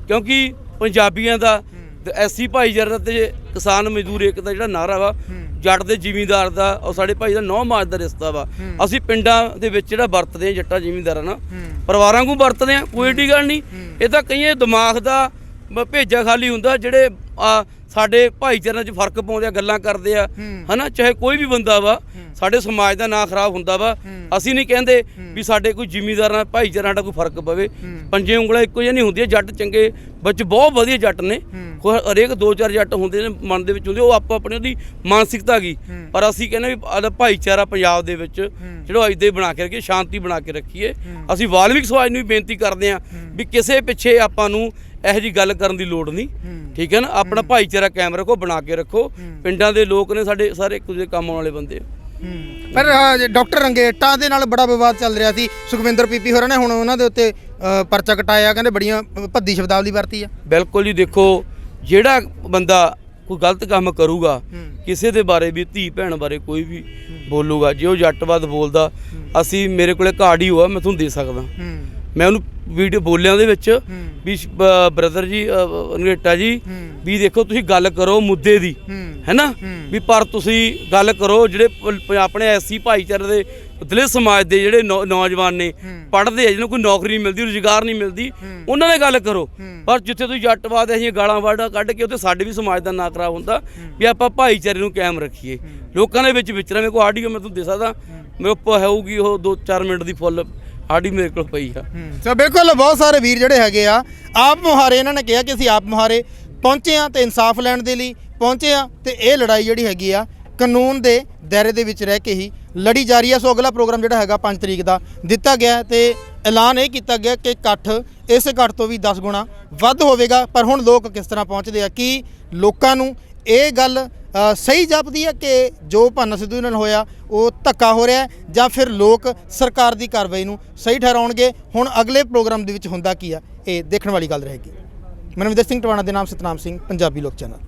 ਕਿਉਂਕਿ ਪੰਜਾਬੀਆਂ ਦਾ ਐਸੀ ਭਾਈਚਾਰਾ ਤੇ ਕਿਸਾਨ ਮਜ਼ਦੂਰ ਇੱਕ ਦਾ ਜਿਹੜਾ ਨਾਰਾ ਵਾ ਜੱਟ ਦੇ ਜ਼ਿਮੀਂਦਾਰ ਦਾ ਔਰ ਸਾਡੇ ਭਾਈ ਦਾ ਨੌ ਮਾਜ ਦਾ ਰਿਸ਼ਤਾ ਵਾ। ਅਸੀਂ ਪਿੰਡਾਂ ਦੇ ਵਿੱਚ ਜਿਹੜਾ ਵਰਤਦੇ ਆ ਜੱਟਾਂ ਜ਼ਿਮੀਂਦਾਰਾਂ ਨਾਲ ਪਰਿਵਾਰਾਂ ਨੂੰ ਵਰਤਦੇ ਆ ਕੋਈ ਏਡੀ ਗੱਲ ਨਹੀਂ। ਇਹ ਤਾਂ ਕਈਏ ਦਿਮਾਗ ਦਾ ਭੇਜਾ ਖਾਲੀ ਹੁੰਦਾ ਜਿਹੜੇ ਆ ਸਾਡੇ ਭਾਈਚਾਰਿਆਂ 'ਚ ਫ਼ਰਕ ਪਾਉਂਦੇ ਆ ਗੱਲਾਂ ਕਰਦੇ ਆ। ਹਨਾ? ਚਾਹੇ ਕੋਈ ਵੀ ਬੰਦਾ ਵਾ ਸਾਡੇ ਸਮਾਜ ਦਾ ਨਾਂ ਖਰਾਬ ਹੁੰਦਾ ਵਾ। ਅਸੀਂ ਨਹੀਂ ਕਹਿੰਦੇ ਵੀ ਸਾਡੇ ਕੋਈ ਜ਼ਿਮੀਂਦਾਰਾਂ ਨਾਲ ਭਾਈਚਾਰਿਆਂ ਦਾ ਕੋਈ ਫ਼ਰਕ ਪਵੇ। ਪੰਜੇ ਉਂਗਲਾਂ ਇੱਕੋ ਜਿਹੀਆਂ ਨਹੀਂ ਹੁੰਦੀਆਂ ਜੱਟ ਚੰਗੇ ਬੱਚ ਬਹੁਤ ਵਧੀਆ ਜੱਟ ਨੇ। ਹਰੇਕ ਦੋ ਚਾਰ ਜੱਟ ਹੁੰਦੇ ਨੇ ਮਨ ਦੇ ਵਿੱਚ ਹੁੰਦੇ ਉਹ ਆਪੋ ਆਪਣੀ ਉਹਦੀ ਮਾਨਸਿਕਤਾ ਗਈ ਪਰ ਅਸੀਂ ਕਹਿੰਦੇ ਵੀ ਆਦਾ ਭਾਈਚਾਰਾ ਪੰਜਾਬ ਦੇ ਵਿੱਚ ਜਿਹੜਾ ਅੱਜ ਦੇ ਬਣਾ ਕੇ ਰੱਖੀਏ ਸ਼ਾਂਤੀ ਬਣਾ ਕੇ ਰੱਖੀਏ। ਅਸੀਂ ਵਾਲਮੀਕ ਸਮਾਜ ਨੂੰ ਵੀ ਬੇਨਤੀ ਕਰਦੇ ਹਾਂ। ਵੀ ਕਿਸੇ ਪਿੱਛੇ ਆਪਾਂ ਨੂੰ ਇਹੋ ਜੀ ਗੱਲ ਕਰਨ ਦੀ ਲੋੜ ਨਹੀਂ। ਠੀਕ ਹੈ ਨਾ? ਆਪਣਾ ਭਾਈਚਾਰਾ ਕਾਇਮ ਰੱਖੋ ਬਣਾ ਕੇ ਰੱਖੋ। ਪਿੰਡਾਂ ਦੇ ਲੋਕ ਨੇ ਸਾਡੇ ਸਾਰੇ ਇੱਕ ਦੂਜੇ ਕੰਮ ਆਉਣ ਵਾਲੇ ਬੰਦੇ। ਆ ਪਰ ਡਾਕਟਰ ਰੰਗੇਟਾ ਦੇ ਨਾਲ ਬੜਾ ਵਿਵਾਦ ਚੱਲ ਰਿਹਾ ਸੀ। ਸੁਖਵਿੰਦਰ ਪੀਪੀ ਹੋਰਾਂ ਨੇ ਹੁਣ ਉਹਨਾਂ ਦੇ ਉੱਤੇ ਪਰਚਾ ਕਟਾਇਆ ਕਹਿੰਦੇ ਬੜੀਆਂ ਭੱਦੀ ਸ਼ਬਦਾਵਲੀ ਵਰਤੀ ਆ। ਬਿਲਕੁਲ ਜੀ ਦੇਖੋ ਜਿਹੜਾ ਬੰਦਾ ਕੋਈ ਗਲਤ ਕੰਮ ਕਰੂਗਾ ਕਿਸੇ ਦੇ ਬਾਰੇ ਵੀ ਧੀ ਭੈਣ ਬਾਰੇ ਕੋਈ ਵੀ ਬੋਲੂਗਾ ਜੇ ਉਹ ਜੱਟਵਾਦ ਬੋਲਦਾ ਅਸੀਂ ਮੇਰੇ ਕੋਲੇ ਕਾਰਡ ਹੀ ਹੋਆ ਮੈਂ ਤੁਹਾਨੂੰ ਦੇ ਸਕਦਾ। ਮੈਂ ਉਹਨੂੰ ਵੀਡੀਓ ਬੋਲਿਆਂ ਦੇ ਵਿੱਚ ਵੀ ਬ੍ਰਦਰ ਜੀ ਅੰਗਰੇਟਾ ਜੀ ਵੀ ਦੇਖੋ ਤੁਸੀਂ ਗੱਲ ਕਰੋ ਮੁੱਦੇ ਦੀ ਹੈਨਾ? ਵੀ ਪਰ ਤੁਸੀਂ ਗੱਲ ਕਰੋ ਜਿਹੜੇ ਆਪਣੇ ਐਸੀ ਭਾਈਚਾਰੇ ਦੇ ਦਲਿਤ ਸਮਾਜ ਦੇ ਜਿਹੜੇ ਨੌਜਵਾਨ ਨੇ ਪੜ੍ਹਦੇ ਆ ਜਿਹਨੂੰ ਕੋਈ ਨੌਕਰੀ ਨਹੀਂ ਮਿਲਦੀ ਰੁਜ਼ਗਾਰ ਨਹੀਂ ਮਿਲਦੀ ਉਹਨਾਂ ਨਾਲ ਗੱਲ ਕਰੋ। ਪਰ ਜਿੱਥੇ ਤੁਸੀਂ ਜੱਟਵਾਦ ਐਸੀਆਂ ਗਾਲਾਂ ਵਾੜਾ ਕੱਢ ਕੇ ਉੱਥੇ ਸਾਡੇ ਵੀ ਸਮਾਜ ਦਾ ਨਾਂ ਖਰਾਬ ਹੁੰਦਾ ਵੀ ਆਪਾਂ ਭਾਈਚਾਰੇ ਨੂੰ ਕਾਇਮ ਰੱਖੀਏ। ਲੋਕਾਂ ਦੇ ਵਿੱਚ ਵਿਚਰਾਂ ਮੇਰੇ ਕੋਲ ਆਡੀਓ ਮੈਂ ਤੁਹਾਨੂੰ ਦੇ ਸਕਦਾ ਮੇਰੇ ਕੋਲ ਹੋਊਗੀ ਉਹ 2-4 ਮਿੰਟ ਦੀ ਫੁੱਲ ਆਡੀ ਮੇਰੇ ਕੋਲ ਪਈ ਆ। ਸੋ ਬਿਲਕੁਲ ਬਹੁਤ ਸਾਰੇ ਵੀਰ ਜਿਹੜੇ ਹੈਗੇ ਆ, ਆਪ ਮੁਹਾਰੇ, ਇਹਨਾਂ ਨੇ ਕਿਹਾ ਕਿ ਅਸੀਂ ਆਪ ਮੁਹਾਰੇ ਪਹੁੰਚੇ ਆ ਤੇ ਇਨਸਾਫ ਲੈਣ ਦੇ ਲਈ ਪਹੁੰਚੇ ਆ ਤੇ ਇਹ ਲੜਾਈ ਜਿਹੜੀ ਹੈਗੀ ਆ, ਕਾਨੂੰਨ ਦੇ ਦਾਇਰੇ ਦੇ ਵਿੱਚ ਰਹਿ ਕੇ ਹੀ ਲੜੀ ਜਾ ਰਹੀ ਆ ਸੋ ਅਗਲਾ ਪ੍ਰੋਗਰਾਮ ਜਿਹੜਾ ਹੈਗਾ 5 ਤਰੀਕ ਦਾ ਦਿੱਤਾ ਗਿਆ ਹੈ ਤੇ ਐਲਾਨ ਇਹ ਕੀਤਾ ਗਿਆ ਕਿ ਇਕੱਠ ਇਸ ਇਕੱਠ ਤੋਂ ਵੀ 10 ਗੁਣਾ ਵੱਧ ਹੋਵੇਗਾ। ਪਰ ਹੁਣ ਲੋਕ ਕਿਸ ਤਰ੍ਹਾਂ ਪਹੁੰਚਦੇ ਆ? ਕਿ ਲੋਕਾਂ ਨੂੰ ਇਹ ਗੱਲ ਸਹੀ ਜਾਪਦੀ ਹੈ ਕਿ ਜੋ ਭੰਨ ਸਿੱਧੂ ਨਾਲ ਹੋਇਆ, ਉਹ ਧੱਕਾ ਹੋ ਰਿਹਾ ਜਾਂ ਫਿਰ ਲੋਕ ਸਰਕਾਰ ਦੀ ਕਾਰਵਾਈ ਨੂੰ ਸਹੀ ਠਹਿਰਾਉਣਗੇ। ਹੁਣ ਅਗਲੇ ਪ੍ਰੋਗਰਾਮ ਦੇ ਵਿੱਚ ਹੁੰਦਾ ਕੀ ਆ, ਇਹ ਦੇਖਣ ਵਾਲੀ ਗੱਲ ਰਹੇਗੀ। ਮਨਵਿੰਦਰ ਸਿੰਘ ਟਵਾਣਾ ਦੇ ਨਾਮ ਸਤਨਾਮ ਸਿੰਘ, ਪੰਜਾਬੀ ਲੋਕ ਚੈਨਲ।